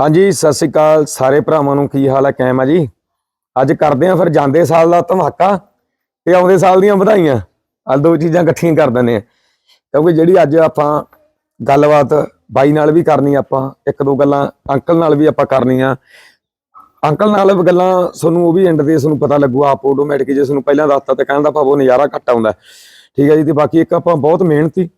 ਹਾਂਜੀ ਸਤਿ ਸ੍ਰੀ ਅਕਾਲ ਸਾਰੇ ਭਰਾਵਾਂ ਨੂੰ ਕੀ ਹਾਲ ਹੈ ਕੈਮ ਆ ਜੀ? ਅੱਜ ਕਰਦੇ ਆ ਫਿਰ ਜਾਂਦੇ ਸਾਲ ਦਾ ਧਮਾਕਾ ਤੇ ਆਉਂਦੇ ਸਾਲ ਦੀਆਂ ਵਧਾਈਆਂ। ਆ ਦੋ ਚੀਜ਼ਾਂ ਇਕੱਠੀਆਂ ਕਰ ਦਿੰਦੇ ਆ ਕਿਉਂਕਿ ਜਿਹੜੀ ਅੱਜ ਆਪਾਂ ਗੱਲਬਾਤ ਬਾਈ ਨਾਲ ਵੀ ਕਰਨੀ ਆਪਾਂ ਇੱਕ ਦੋ ਗੱਲਾਂ ਅੰਕਲ ਨਾਲ ਵੀ ਆਪਾਂ ਕਰਨੀਆਂ। ਅੰਕਲ ਨਾਲ ਗੱਲਾਂ ਤੁਹਾਨੂੰ ਉਹ ਵੀ ਐਂਡ ਤੇ ਤੁਹਾਨੂੰ ਪਤਾ ਲੱਗੂ ਆਪ ਆਟੋਮੈਟਿਕ ਜੇ ਤੁਹਾਨੂੰ ਪਹਿਲਾਂ ਦੱਸਤਾ ਤਾਂ ਕਹਿੰਦਾ ਭਾਵ ਨਜ਼ਾਰਾ ਘੱਟ ਆਉਂਦਾ। ਠੀਕ ਹੈ ਜੀ ਤੇ ਬਾਕੀ ਇੱਕ ਆਪਾਂ ਬਹੁਤ ਮਿਹਨਤੀ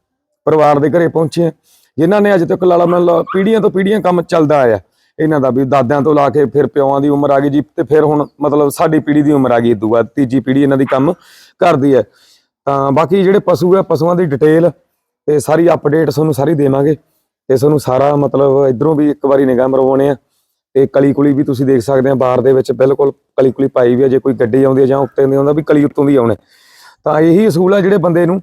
ਪਰਿਵਾਰ ਦੇ ਘਰੇ ਪਹੁੰਚੇ ਹਾਂ, ਜਿਨ੍ਹਾਂ ਨੇ ਅੱਜ ਤੱਕ ਲਾਲਾ ਮੰਨ ਲਓ ਪੀੜ੍ਹੀਆਂ ਤੋਂ ਪੀੜ੍ਹੀਆਂ ਕੰਮ ਚੱਲਦਾ ਆਇਆ। ਇਹਨਾਂ ਦਾ ਵੀ ਦਾਦਿਆਂ ਤੋਂ ਲਾ ਕੇ ਫਿਰ ਪਿਓਾਂ ਦੀ ਉਮਰ ਆ ਗਈ ਜੀ ਤੇ ਫਿਰ ਹੁਣ ਮਤਲਬ ਸਾਡੀ ਪੀੜ੍ਹੀ ਦੀ ਉਮਰ ਆ ਗਈ ਇਦੋਂ ਬਾਅਦ, ਤੀਜੀ ਪੀੜ੍ਹੀ ਇਹਨਾਂ ਦੀ ਕੰਮ ਕਰਦੀ ਹੈ। ਤਾਂ ਬਾਕੀ ਜਿਹੜੇ ਪਸ਼ੂ ਹੈ, ਪਸ਼ੂਆਂ ਦੀ ਡਿਟੇਲ ਤੇ ਸਾਰੀ ਅਪਡੇਟ ਤੁਹਾਨੂੰ ਸਾਰੀ ਦੇਵਾਂਗੇ ਤੇ ਤੁਹਾਨੂੰ ਸਾਰਾ ਮਤਲਬ ਇਧਰੋਂ ਵੀ ਇੱਕ ਵਾਰੀ ਨਿਗਾਹ ਮਰਵਾਉਣੇ ਆ ਤੇ ਕਲੀ ਕੁਲੀ ਵੀ ਤੁਸੀਂ ਦੇਖ ਸਕਦੇ ਆ ਬਾਹਰ ਦੇ ਵਿੱਚ ਬਿਲਕੁਲ ਕਲੀ ਕੁਲੀ ਪਾਈ ਵੀ ਆ, ਜੇ ਕੋਈ ਗੱਡੀ ਆਉਂਦੀ ਆ ਜਾਂ ਉੱਤੇ ਦੀ ਆਉਂਦਾ ਵੀ ਕਲੀ ਉੱਤੋਂ ਦੀ ਆਉਣੇ। ਤਾਂ ਇਹੀ ਅਸੂਲ ਆ ਜਿਹੜੇ ਬੰਦੇ ਨੂੰ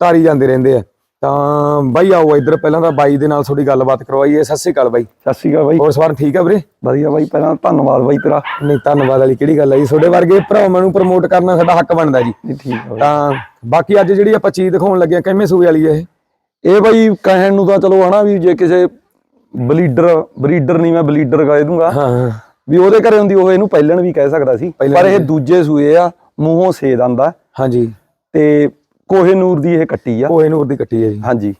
ਤਾਰੀ ਜਾਂਦੇ ਰਹਿੰਦੇ ਆ। ਤਾਂ ਬਾਈ ਆਓ ਇੱਧਰ ਪਹਿਲਾਂ ਤਾਂ ਬਾਈ ਦੇ ਨਾਲ ਥੋੜੀ ਗੱਲਬਾਤ ਕਰਵਾਈਏ। ਸਤਿ ਸ਼੍ਰੀ ਅਕਾਲ ਬਾਈ। ਸਤਿ ਸ਼੍ਰੀ ਅਕਾਲ ਬਾਈ। ਹੋਰ ਸਵਾਰ ਠੀਕ ਆ ਵੀਰੇ? ਵਧੀਆ ਬਾਈ ਪਹਿਲਾਂ ਧੰਨਵਾਦ ਬਾਈ ਤੇਰਾ। ਨਹੀਂ ਧੰਨਵਾਦ ਵਾਲੀ ਕਿਹੜੀ ਗੱਲ ਹੈ ਜੀ? ਤੁਹਾਡੇ ਵਰਗੇ ਭਰਾਵਾਂ ਨੂੰ ਪ੍ਰਮੋਟ ਕਰਨਾ ਸਾਡਾ ਹੱਕ ਬਣਦਾ ਜੀ। ਜੀ ਠੀਕ ਆ ਬਾਈ। ਤਾਂ ਬਾਕੀ ਅੱਜ ਜਿਹੜੀ ਆਪਾਂ ਚੀਜ਼ ਦਿਖਾਉਣ ਲੱਗੇ ਆ ਕਿੰਨੇ ਸੂਏ ਵਾਲੀ ਇਹ? ਇਹ ਬਾਈ ਕਹਿਣ ਨੂੰ ਤਾਂ ਚਲੋ ਹਨਾ ਵੀ ਜੇ ਕਿਸੇ ਬਲੀਡਰ ਬਰੀਡਰ ਨਹੀਂ ਮੈਂ ਬਲੀਡਰ ਕਹਿ ਦੂੰਗਾ। ਹਾਂ ਵੀ ਉਹਦੇ ਘਰੇ ਹੁੰਦੀ ਉਹ ਇਹਨੂੰ ਪਹਿਲਣ ਵੀ ਕਹਿ ਸਕਦਾ ਸੀ। ਪਹਿਲਣ ਪਰ ਇਹ। ਦੂਜੇ ਸੂਏ ਆ ਮੂੰਹੋਂ ਸੇਦ ਆਂਦਾ। ਹਾਂਜੀ। ਤੇ ਕੋਹੇ ਨੂਰ ਦੀ ਇਹ ਕੱਟੀ ਆ। ਇਹਨੂੰ ਉਹਦੀ ਕੱਟੀ ਹੈ ਜੀ। ਹਾਂਜੀ।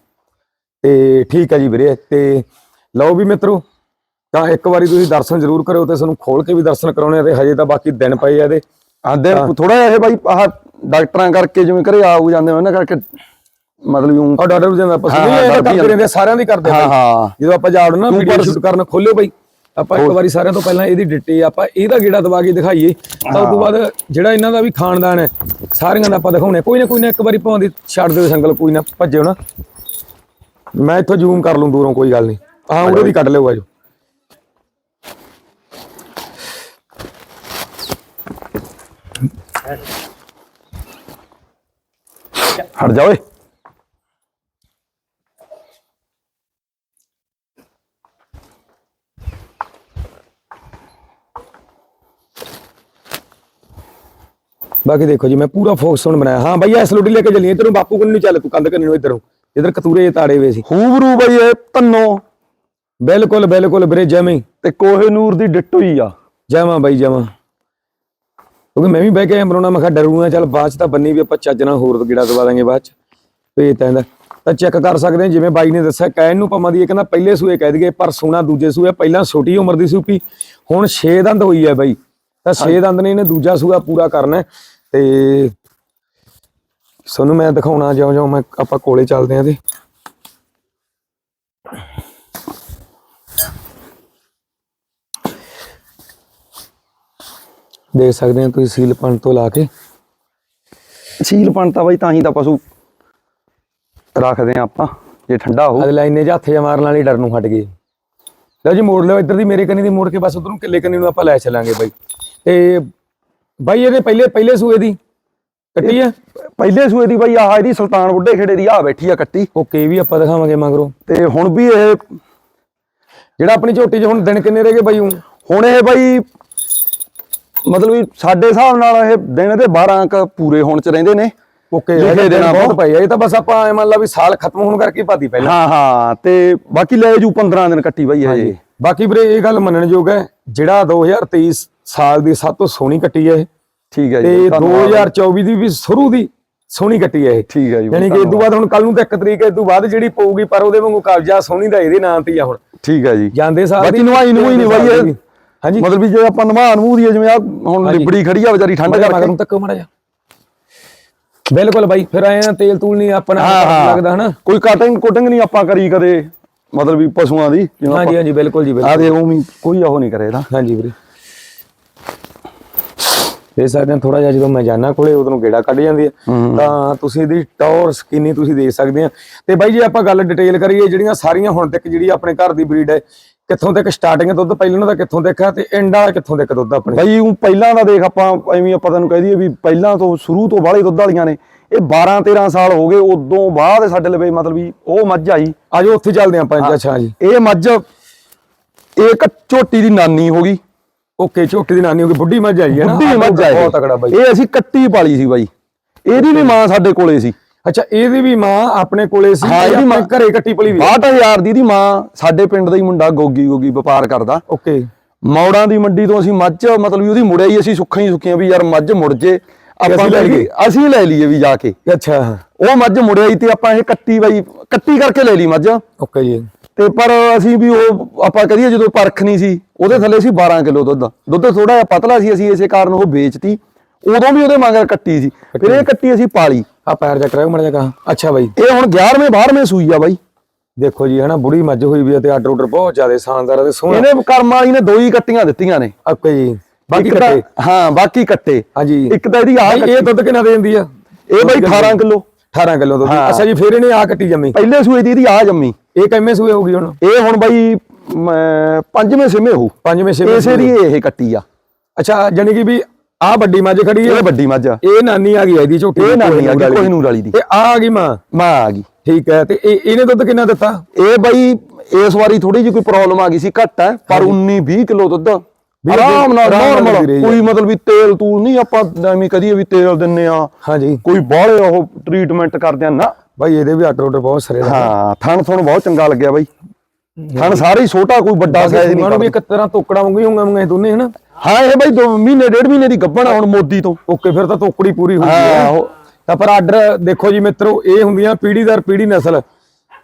ਤੇ ਠੀਕ ਹੈ ਜੀ ਵੀਰੇ ਤੇ ਲਓ ਵੀ ਮਿੱਤਰੋ ਤਾਂ ਇੱਕ ਵਾਰੀ ਤੁਸੀਂ ਦਰਸ਼ਨ ਜ਼ਰੂਰ ਕਰਿਓ ਤੇ ਤੁਹਾਨੂੰ ਖੋਲ ਕੇ ਵੀ ਦਰਸ਼ਨ ਕਰਾਉਣੇ ਆ ਤੇ ਹਜੇ ਤਾਂ ਬਾਕੀ ਦਿਨ ਪਏ ਆ ਇਹਦੇ। ਆਂਦੇ ਥੋੜਾ ਜਿਹਾ ਇਹ ਬਾਈ ਆਹ ਡਾਕਟਰਾਂ ਕਰਕੇ ਜਿਵੇਂ ਘਰੇ ਆਉ ਜਾਂਦੇ ਉਹਨਾਂ ਕਰਕੇ ਮਤਲਬ ਉਹ ਡਾਕਟਰ ਵੀ ਜਾਂਦਾ ਪਸੰਦ ਹਾਂ, ਨਹੀਂ ਇਹ ਕਰਦੇ ਰਹਿੰਦੇ ਸਾਰਿਆਂ ਦੀ ਕਰਦੇ ਹਾਂ ਜਦੋਂ ਆਪਾਂ ਜਾੜ ਨਾ ਵੀਡੀਓ ਸ਼ੂਟ ਕਰਨ ਖੋਲਿਓ ਬਈ। ਆਪਾਂ ਇੱਕ ਵਾਰੀ ਸਾਰਿਆਂ ਤੋਂ ਪਹਿਲਾਂ ਇਹਦੀ ਡਿਟੇ ਆਪਾਂ ਇਹਦਾ ਗੇੜਾ ਦਵਾ ਕੇ ਦਿਖਾਈਏ। ਤਾਂ ਉਸ ਤੋਂ ਬਾਅਦ ਜਿਹੜਾ ਇਹਨਾਂ ਦਾ ਵੀ ਖਾਨਦਾਨ ਹੈ ਸਾਰਿਆਂ ਦਾ ਆਪਾਂ ਦਿਖਾਉਣੇ ਕੋਈ ਨਾ ਕੋਈ ਨਾ ਇੱਕ ਵਾਰੀ ਭਾਵੇਂ ਛੱਡ ਦਿਓ ਸੰਗਲ ਕੋਈ ਨਾ ਭੱਜਿਓ ਨਾ। ਮੈਂ ਇੱਥੋਂ ਜ਼ੂਮ ਕਰ ਲੂੰ ਦੂਰੋਂ ਕੋਈ ਗੱਲ ਨਹੀਂ। ਹਾਂ ਉਹਦੇ ਵੀ ਕੱਢ ਲਿਓ ਆਜੋ ਹਟ ਜਾ ਓਏ। ਬਾਕੀ ਦੇਖੋ ਜੀ ਮੈਂ ਪੂਰਾ ਫੋਕਸ ਹੁਣ ਬਣਾਇਆ। ਹਾਂ ਬਈਆ ਸਲੋਟੀ ਲੈ ਕੇ ਚੱਲੀਏ। ਤੈਨੂੰ ਬਾਪੂ ਕੋਲ ਨਹੀਂ ਚੱਲ ਤੂੰ ਕੰਧ ਕਰਨੀ ਨੂੰ ਇਧਰੋਂ। ਇਧਰ ਕਤੂਰੇ ਤਾੜੇ ਵੇ ਸੀ। ਹੂਬਰੂ ਬਾਈ ਇਹ ਤੰਨੋ ਬਿਲਕੁਲ ਬਿਲਕੁਲ ਵੀਰੇ ਜਮੀ। ਤੇ ਕੋਹੇ ਨੂਰ ਦੀ ਡਿੱਟੋ ਹੀ ਆ। ਜਾਵਾਂ ਬਾਈ ਜਾਵਾਂ ਕਿਉਂਕਿ ਮੈਂ ਵੀ ਬਹਿ ਕੇ ਬਣਾਉਣਾ ਮੈਂ ਕਿਹਾ ਡਰੂਗਾ ਚੱਲ ਬਾਅਦ ਚ ਤਾਂ ਬੰਨੀ ਵੀ ਆਪਾਂ ਚੱਜ ਨਾਲ ਹੋਰ ਗੇੜਾ ਦਵਾ ਦਾਂਗੇ ਬਾਅਦ ਚ। ਤਾਂ ਇਹਦਾ ਤਾਂ ਚੈੱਕ ਕਰ ਸਕਦੇ ਹਾਂ ਜਿਵੇਂ ਬਾਈ ਨੇ ਦੱਸਿਆ ਕਹਿਣ ਨੂੰ ਪਮਾ ਦੀ ਇਹ ਕਹਿੰਦਾ ਪਹਿਲੇ ਸੂਏ ਕਹਿ ਦਈਏ ਪਰ ਸੋਨਾ ਦੂਜੇ ਸੂਏ ਪਹਿਲਾਂ ਛੋਟੀ ਉਮਰ ਦੀ ਸੂਪੀ ਹੁਣ 6 ਦੰਦ ਹੋਈ ਹੈ ਬਾਈ। ਤਾਂ 6 ਦੰਦ ਨੇ ਇਹਨੇ ਦੂਜਾ ਸੂਆ ਪੂਰਾ ਕਰਨਾ ਤੇ ਤੁਹਾਨੂੰ ਮੈਂ ਦਿਖਾਉਣਾ ਜਿਉਂ ਜਿਉਂ ਮੈਂ ਆਪਾਂ ਕੋਲੇ ਚੱਲਦੇ ਆਂ ਤੇ ਦੇਖ ਸਕਦੇ ਹੋ ਤੁਸੀਂ ਸੀਲ ਪਣ ਤੋਂ ਲਾ ਕੇ। ਸੀਲ ਤਾਂ ਬਾਈ ਤਾਂ ਹੀ ਤਾਂ ਪਸ਼ੂ ਰੱਖਦੇ ਆ ਆਪਾਂ ਜੇ ਠੰਡਾ ਹੋ ਅਗਲਾ ਇੰਨੇ ਹੱਥ ਜਾਂ ਮਾਰਨ ਵਾਲੀ ਡਰ ਨੂੰ ਹਟ ਗਏ। ਲਓ ਜੀ ਮੋੜ ਲਿਓ ਇੱਧਰ ਦੀ ਮੇਰੇ ਕੰਨੀ ਦੀ ਮੋੜ ਕੇ ਬਸ ਉਧਰ ਨੂੰ ਕਿੱਲੇ ਕੰਨੀ ਨੂੰ ਆਪਾਂ ਲੈ ਚੱਲਾਂਗੇ ਬਾਈ। ਤੇ ਬਾਈ ਇਹਦੇ ਪਹਿਲੇ ਪਹਿਲੇ ਸੂਏ ਦੀ ਕੱਟੀ ਆ? ਪਹਿਲੇ ਸੂਏ ਦੀ ਬਾਈ ਆਹ ਇਹਦੀ ਸੁਲਤਾਨ ਬੁੱਢੇ ਖੇੜੇ ਦੀ ਆ ਬੈਠੀ ਆ ਕੱਟੀ। ਓਕੇ ਵੀ ਆਪਾਂ ਦਿਖਾਵਾਂਗੇ ਮਗਰੋਂ। ਤੇ ਹੁਣ ਵੀ ਇਹ ਜਿਹੜਾ ਆਪਣੀ ਝੋਟੀ 'ਚ ਹੁਣ ਦਿਨ ਕਿੰਨੇ ਰਹਿ ਗਏ ਬਾਈ? ਹੁਣ? ਇਹ ਬਾਈ ਮਤਲਬ ਵੀ ਸਾਡੇ ਹਿਸਾਬ ਨਾਲ ਇਹ ਦਿਨ ਦੇ 12 ਅੰਕ ਪੂਰੇ ਹੋਣ ਚ ਰਹਿੰਦੇ ਨੇ। ਓਕੇ ਲਿਖੇ ਦੇਣਾ ਬਹੁਤ ਆ। ਇਹ ਤਾਂ ਬਸ ਆਪਾਂ ਐ ਮੰਨ ਲਾ ਵੀ ਸਾਲ ਖਤਮ ਹੋਣ ਕਰਕੇ ਭਾਤੀ ਪਹਿਲਾਂ। ਹਾਂ ਹਾਂ ਤੇ ਬਾਕੀ ਲੈ ਜੂ 15 ਦਿਨ ਕੱਟੀ ਬਾਈ ਇਹ। ਬਾਕੀ ਵੀਰੇ ਇਹ ਗੱਲ ਮੰਨਣਯੋਗ ਹੈ ਜਿਹੜਾ 2023 ਸਾਲ ਦੀ ਸਭ ਤੋਂ ਸੋਹਣੀ ਕੱਟੀ ਹੈ ਇਹ। ਠੀਕ ਹੈ ਤੇ ਜੀ ਧੰਨਵਾਦ। 2024 ਦੀ ਵੀ ਸ਼ੁਰੂ ਦੀ ਸੋਹਣੀ ਕੱਟੀ ਹੈ ਇਹ। ਠੀਕ ਹੈ ਜੀ ਯਾਨੀ ਕਿ ਇਸ ਤੋਂ ਬਾਅਦ ਹੁਣ ਕੱਲ ਨੂੰ ਤਾਂ ਇੱਕ ਤਰੀਕ ਇਸ ਤੋਂ ਬਾਅਦ ਜਿਹੜੀ ਪਊਗੀ ਪਰ ਉਹਦੇ ਵਾਂਗੂ ਕਬਜ਼ਾ ਸੋਹਣੀ ਦਾ ਇਹਦੇ ਨਾਂ ਤੇ ਹੀ ਆ ਹੁਣ। ਠੀਕ ਹੈ ਜੀ। ਜਾਂਦੇ ਸਾਲ ਬਾਕੀ ਨਵਾਈ ਨਵੂਈ ਨਹੀਂ ਬਾਈ ਹਾਂਜੀ। ਮਤਲਬ ਵੀ ਜੇ ਆਪਾਂ ਨਵਾ ਨਵੂ ਦੀ ਜਿਵੇਂ ਆ ਹੁਣ। ਲਿਬੜੀ ਖੜੀ ਆ ਵਿਚਾਰੀ ਠੰਡ ਮਗਰ ਕਰਕੇ। ਨੂੰ ਤੱਕੋ ਮੜਾ ਜਾ ਬਿਲਕੁਲ ਬਾਈ ਫਿਰ ਆਏ ਆ ਤੇਲ ਤੂਲ ਨਹੀਂ ਆਪਣਾ ਹਾਂ, ਹਾਂ। ਲੱਗਦਾ ਹਨਾ? ਕੋਈ ਕਟਿੰਗ ਕੁਟਿੰਗ ਨਹੀਂ ਆਪਾਂ ਕਰੀ ਕਦੇ ਮਤਲਬ ਵੀ ਪਸ਼ੂਆਂ ਦੀ ਹਾਂਜੀ ਹਾਂਜੀ ਬਿਲਕੁਲ ਜੀ ਆ ਬਿਲਕੁਲ। ਦੇ ਉਵੇਂ ਕੋਈ ਉਹ ਨਹੀਂ ਕਰੇ ਇਹਦਾ। ਹਾਂਜੀ ਵੀਰੇ। ਦੇ ਸਕਦੇ ਹਾਂ ਥੋੜਾ ਜਿਹਾ ਜਦੋਂ ਮੈਂ ਜਾਣਾ ਕੋਲੇ ਉਦੋਂ ਗੇੜਾ ਕੱਢ ਜਾਂਦੀ ਹੈ ਤਾਂ ਤੁਸੀਂ ਇਹਦੀ ਟੌਰ ਸਕਿਨੀ ਤੁਸੀਂ ਦੇਖ ਸਕਦੇ ਆ। ਤੇ ਬਾਈ ਜੇ ਆਪਾਂ ਗੱਲ ਡਿਟੇਲ ਕਰੀਏ ਜਿਹੜੀਆਂ ਸਾਰੀਆਂ ਹੁਣ ਤੱਕ ਜਿਹੜੀ ਆਪਣੇ ਘਰ ਦੀ ਬਰੀਡ ਹੈ ਕਿੱਥੋਂ ਤੱਕ ਸਟਾਰਟਿੰਗ ਦੁੱਧ? ਪਹਿਲਾਂ ਦਾ ਕਿੱਥੋਂ ਤੱਕ ਹੈ ਤੇ ਐਂਡ ਵਾਲਾ ਕਿੱਥੋਂ ਤੱਕ ਦੁੱਧ ਆਪਣੇ? ਬਈ ਉਹ ਪਹਿਲਾਂ ਦਾ ਦੇਖ ਆਪਾਂ ਐਵੇਂ ਆਪਾਂ ਤੈਨੂੰ ਕਹਿ ਦਈਏ ਵੀ ਪਹਿਲਾਂ ਤੋਂ ਸ਼ੁਰੂ ਤੋਂ ਬਾਹਲੇ ਦੁੱਧ ਵਾਲੀਆਂ ਨੇ। ਇਹ 12 13 ਸਾਲ ਹੋ ਗਏ ਉਦੋਂ ਬਾਅਦ ਸਾਡੇ ਲਵੇ ਮਤਲਬ ਵੀ ਉਹ ਮੱਝ ਆਈ। ਆਜੋ ਉੱਥੇ ਚੱਲਦੇ ਆਪਾਂ ਅੱਛਾ ਜੀ। ਇਹ ਮੱਝ ਇੱਕ ਝੋਟੀ ਦੀ ਨਾਨੀ ਹੋ ਗਈ। ਓਕੇ ਝੋਟੀ ਦੀ ਨਾਨੀ ਹੋ ਗਈ ਬੁੱਢੀ ਮੱਝ ਆਈ ਹੈ ਨਾ? ਬੁੱਢੀ ਮੱਝ ਆਈ ਬਹੁਤ ਤਕੜਾ ਬਾਈ। ਇਹ ਅਸੀਂ ਕੱਟੀ ਪਾਲੀ ਸੀ ਬਾਈ। ਇਹਦੀ ਵੀ ਮਾਂ ਸਾਡੇ ਕੋਲੇ ਸੀ। ਅੱਛਾ ਇਹਦੀ ਵੀ ਮਾਂ ਆਪਣੇ ਕੋਲੇ ਸੀ ਹਾਂ, ਇਹਦੀ ਮਾਂ- ਘਰੇ ਕੱਟੀ ਪਲੀ ਵੀ? 62000 ਦੀ ਦੀ ਮਾਂ ਸਾਡੇ ਪਿੰਡ ਦਾ ਹੀ ਮੁੰਡਾ ਗੋਗੀ ਗੋਗੀ ਵਪਾਰ ਕਰਦਾ। ਓਕੇ। ਮੌੜਾਂ ਦੀ ਮੰਡੀ ਤੋਂ ਅਸੀਂ ਮੱਝ ਮਤਲਬ ਵੀ ਉਹਦੀ ਮੁੜਿਆ ਹੀ ਅਸੀਂ ਸੁੱਖਾਂ ਹੀ ਸੁੱਖੀਆਂ ਵੀ ਯਾਰ ਮੱਝ ਮੁੜ ਜੇ ਆਪਾਂ ਲੈ ਲਈਏ। ਅਸੀਂ ਲੈ ਲਈਏ ਵੀ ਜਾ ਕੇ। ਅੱਛਾ ਉਹ ਮੱਝ ਮੁੜਿਆ ਹੀ ਤੇ ਆਪਾਂ ਇਹ ਕੱਟੀ ਬਾਈ ਕੱਟੀ ਕਰਕੇ ਲੈ ਲਈ ਮੱਝ। ਓਕੇ ਜੀ। ਤੇ ਪਰ ਅਸੀਂ ਵੀ ਉਹ ਆਪਾਂ ਕਹਦੀਏ ਜਦੋਂ ਪਰਖ ਨਹੀਂ ਸੀ ਉਹਦੇ ਥੱਲੇ ਸੀ 12 ਕਿਲੋ ਦੁੱਧ। ਦੁੱਧ ਥੋੜਾ ਜਿਹਾ ਪਤਲਾ ਸੀ ਅਸੀਂ ਇਸੇ ਕਾਰਨ ਉਹ ਵੇਚਤੀ। ਉਦੋਂ ਵੀ ਉਹਦੇ ਮਗਰ ਕੱਟੀ ਸੀ। ਫਿਰ ਇਹ ਕੱਟੀ ਅਸੀਂ ਪਾਲੀ। ਆ ਪੈਰ ਜਾ ਕਰਾਓ ਮੜ ਜਾ ਕਹਾ। ਅੱਛਾ ਬਾਈ। ਇਹ ਹੁਣ 11ਵੇਂ 12ਵੇਂ ਸੂਈ ਆ ਬਾਈ। ਦੇਖੋ ਜੀ ਹਨਾ ਬੁੜੀ ਮੱਝ ਹੋਈ ਵੀ ਆ ਤੇ ਆਰਡਰ ਆਰਡਰ ਬਹੁਤ ਜ਼ਿਆਦਾ ਸ਼ਾਨਦਾਰ ਤੇ ਸੋਹਣਾ। ਇਹਨੇ ਕਰਮ ਵਾਲੀ ਨੇ ਦੋ ਹੀ ਕੱਟੀਆਂ ਦਿੱਤੀਆਂ ਨੇ। ਓਕੇ ਜੀ। ਬਾਕੀ ਕੱਟੇ। ਹਾਂ ਬਾਕੀ ਕੱਟੇ। ਹਾਂਜੀ। ਇੱਕ ਤਾਂ ਇਹਦੀ ਆ ਇਹ ਦੁੱਧ ਕਿੰਨਾ ਦਿੰਦੀ ਆ? ਇਹ ਬਾਈ 18 ਕਿਲੋ। 18 ਕਿਲੋ ਦੁੱਧ। ਅੱਛਾ ਜੀ ਫਿਰ ਇਹਨੇ ਆ ਕੱਟੀ ਜੰਮੀ। ਪਹਿਲੇ ਸੂਏ ਦੀ ਇਹਦੀ ਆ ਜੰਮੀ। ਇਹ ਕਿੰਨੇ ਸੂਏ ਹੋਊਗੀ ਹੁਣ? ਇਹ ਹੁਣ ਬਾਈ ਮ, ਪੰਜਵੇਂ ਛੇਵੇਂ ਹੋ ਪੰਜਵੇਂ ਛੇਵੇਂ ਇਸੇ ਦੀ ਇਹ ਕੱਟੀ ਆ। ਅੱਛਾ ਜਾਨੀ ਕਿ ਵੀ ਆ ਵੱਡੀ ਮੱਝ ਖੜੀ ਇਹ ਹੈ ਵੱਡੀ ਮੱਝ ਆ। ਇਹ ਨਾਨੀ ਆ ਗਈ ਆ ਇਹਦੀ ਝੋਟੀ ਇਹ ਨਾਨੀ ਆ ਗਈ ਕੋਹੀਨੂਰ ਵਾਲੀ। ਦੀ। ਤੇ ਆ ਆ ਗਈ ਮਾਂ? ਮਾਂ ਆ ਗਈ। ਠੀਕ ਹੈ ਤੇ ਇਹ ਇਹਨੇ ਦੁੱਧ ਕਿੰਨਾ ਦਿੱਤਾ? ਇਹ ਬਾਈ ਇਸ ਵਾਰੀ ਥੋੜੀ ਜਿਹੀ ਕੋਈ ਪ੍ਰੋਬਲਮ ਆ ਗਈ ਸੀ ਘੱਟ ਹੈ ਪਰ 19 20 ਕਿਲੋ ਦੁੱਧ। ਆਰਾਮ ਨਾਲ ਆਰਾਮ ਨਾਲ। ਕੋਈ ਮਤਲਬ ਵੀ ਤੇਲ ਤੂਲ ਨਹੀਂ ਆਪਾਂ ਐਵੇਂ ਕਦੀ ਵੀ ਤੇਲ ਦਿੰਨੇ ਆ। ਹਾਂਜੀ। ਕੋਈ ਬਾਹਲੇ ਉਹ ਟ੍ਰੀਟਮੈਂਟ ਕਰਦੇ ਆ। ਨਾ ਬਾਈ ਇਹਦੇ ਵੀ ਆਰਡਰ ਆਰਡਰ ਬਹੁਤ ਸਰੇ ਹਾਂ ਥਣ ਥਣ ਬਹੁਤ ਚੰਗਾ ਲੱਗਿਆ ਬਾਈ। ਥਣ ਸਾਰੇ ਹੀ ਛੋਟਾ ਕੋਈ ਵੱਡਾ ਸਾਈਜ਼ ਨਹੀਂ ਨੂੰ ਵੀ ਇੱਕ ਤਰ੍ਹਾਂ ਤੋਕੜਾ ਵਾਂਗੂ ਹੀ ਹੋਊਗਾ ਇਹ ਦੋਨੇ ਹਨਾ? ਹਾਂ ਇਹ ਬਾਈ 2 ਮਹੀਨੇ ਡੇਢ ਮਹੀਨੇ ਦੀ ਗੱਭਣ ਹੁਣ ਮੋਦੀ ਤੋਂ। ਓਕੇ ਫਿਰ ਤਾਂ ਤੋਕੜੀ ਪੂਰੀ ਹੋ ਗਈ ਹਾਂ, ਤਾਂ ਪਰ ਆਰਡਰ ਦੇਖੋ ਜੀ ਮਿੱਤਰੋ ਇਹ ਹੁੰਦੀਆਂ ਪੀੜੀ ਦਰ ਪੀੜੀ ਨਸਲ।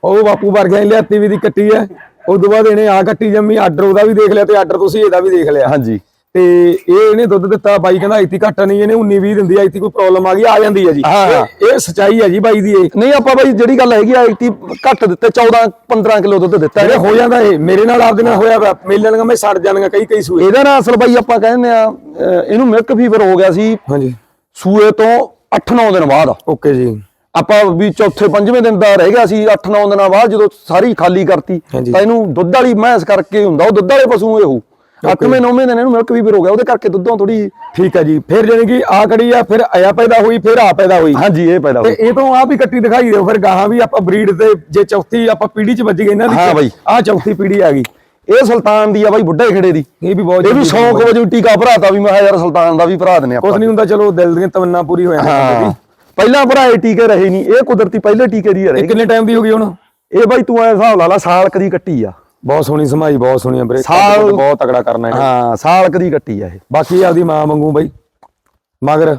ਉਹ ਬਾਪੂ ਵਰਗਿਆਂ ਨੇ ਲਿਆਤੀ ਵੀ ਦੀ ਕੱਟੀ ਹੈ। ਉਸ ਤੋਂ ਬਾਅਦ ਇਹਨੇ ਆ ਕੱਟੀ ਜੰਮੀ ਆਰਡਰ ਉਹਦਾ ਵੀ ਦੇਖ ਲਿਆ ਤੇ ਆਰਡਰ ਤੁਸੀਂ ਇਹਦਾ ਵੀ ਦੇਖ ਲਿਆ। ਹਾਂਜੀ। ਤੇ ਇਹ ਇਹਨੇ ਦੁੱਧ ਦਿੱਤਾ ਬਾਈ ਕਹਿੰਦਾ ਇਤੀ ਘੱਟ ਨਹੀਂ ਇਹਨੇ 19 20 ਦਿੰਦੀ ਆ ਇਤੀ ਕੋਈ ਪ੍ਰੋਬਲਮ ਆ ਗਈ ਆ ਜਾਂਦੀ ਹੈ ਜੀ। ਇਹ- ਇਹ ਸਚਾਈ ਹੈ ਜੀ ਬਾਈ ਦੀ ਇਹ। ਨਹੀਂ ਆਪਾਂ ਬਾਈ ਜਿਹੜੀ ਗੱਲ ਹੈਗੀ ਆ ਇਤੀ ਘੱਟ ਦਿੱਤੇ 14 15 ਕਿਲੋ ਦੁੱਧ ਦਿੱਤਾ ਇਹਨੇ। ਹੋ ਜਾਂਦਾ ਇਹ ਮੇਰੇ ਨਾਲ ਆਪਦੇ ਨਾਲ ਹੋਇਆ ਵਾ ਮੇਲੇ ਲੰਗਾ ਮੈਂ ਸੜ ਜਾਣਗਾ ਕਈ ਕਈ ਸੂਏ। ਇਹਦਾ ਨਾਲ ਅਸਲ ਬਾਈ ਆਪਾਂ ਕਹਿੰਦੇ ਆ ਇਹਨੂੰ ਮਿਲਕ ਫੀਵਰ ਹੋ ਗਿਆ ਸੀ। ਹਾਂਜੀ। ਸੂਏ ਤੋਂ 8-9 ਦਿਨ ਬਾਅਦ। ਓਕੇ ਜੀ। ਆਪਾਂ ਵੀ ਚੌਥੇ ਪੰਜਵੇਂ ਦਿਨ ਦਾ ਰਹਿ ਗਿਆ ਸੀ 8-9 ਦਿਨਾਂ ਬਾਅਦ ਜਦੋਂ ਸਾਰੀ ਖਾਲੀ ਕਰਤੀ। ਤਾਂ ਇਹਨੂੰ ਦੁੱਧ ਵਾਲੀ ਮੈਂਸ ਕਰਕੇ ਹੁੰਦਾ ਉਹ ਦੁੱਧ ਵਾਲੇ ਪਸ਼ੂ ਇਹ ਹੋ 8ਵੇਂ 9ਵੇਂ ਦਿਨ ਇਹਨੂੰ ਮਿਲਕ ਫੀਵਰ ਹੋ ਗਿਆ ਉਹਦੇ ਕਰਕੇ ਦੁੱਧੋਂ ਥੋੜੀ ਠੀਕ ਹੈ ਜੀ ਫਿਰ ਜਾਨੀ ਕਿ ਆ ਕੜੀ ਆ ਫਿਰ ਆਇਆ ਪੈਦਾ ਹੋਈ ਫਿਰ ਆ ਪੈਦਾ ਹੋਈ। ਹਾਂਜੀ ਇਹ ਪੈਦਾ ਤੇ ਹੋਈ। ਇਹ ਤੋਂ ਆ ਵੀ ਕੱਟੀ ਦਿਖਾਈ ਦਿਓ ਫਿਰ ਗਾਹਾਂ ਵੀ ਆਪਾਂ ਬਰੀਡ ਤੇ ਜੇ ਚੌਥੀ ਆਪਾਂ ਪੀੜੀ ਚ ਵੱਜ ਗਏ ਇਹਨਾਂ ਦੀ ਹਾਂ ਬਾਈ। ਆ ਚੌਥੀ ਪੀੜੀ ਆ ਗਈ। ਇਹ ਸੁਲਤਾਨ ਦੀ ਆ ਬਾਈ ਬੁੱਢੇ ਖੇੜੇ ਦੀ। ਇਹ ਵੀ ਬਹੁਤ ਇਹ ਵੀ ਸ਼ੌਂਕ ਵਜੋਂ ਟੀਕਾ ਭਰਾਤਾ ਵੀ ਮੈਂ ਯਾਰ ਸੁਲਤਾਨ ਦਾ ਵੀ ਭਰਾ ਦਨੇ ਕੁਛ ਆਪਾਂ ਨਹੀਂ ਹੁੰਦਾ ਚਲੋ ਦਿਲ ਦੀਆਂ ਤਮੰਨਾ ਪੂਰੀ ਹੋ ਜਾਂਦੀ ਹਾਂ। ਪਹਿਲਾਂ ਭਰਾਏ ਟੀਕੇ ਰਹੇ ਨਹੀਂ ਇਹ ਕੁਦਰਤੀ ਪਹਿਲੇ ਟੀਕੇ ਦੀ ਰਹੇ। ਕਿੰਨੇ ਟਾਈਮ ਦੀ ਹੋ ਗਈ ਹੁਣ? ਇਹ ਬਾਈ ਤੂੰ ਐ ਹਿਸਾਬ ਲਾ ਲਾ ਸਾਲ ਕਦੀ ਕੱਟੀ ਆ। ਬਹੁਤ ਸੋਹਣੀ ਸਮਾਈ ਬਹੁਤ ਸੋਹਣੀ ਆ ਵੀਰੇ ਸਾਲ- ਬਹੁਤ ਤਗੜਾ ਕਰਨਾ ਹੈ ਹਾਂ ਸਾਲ ਕਦੀ ਕੱਟੀ ਆ ਇਹ। ਬਾਕੀ ਆਪਦੀ ਮਾਂ ਵਾਂਗੂ ਬਾਈ। ਮਗਰ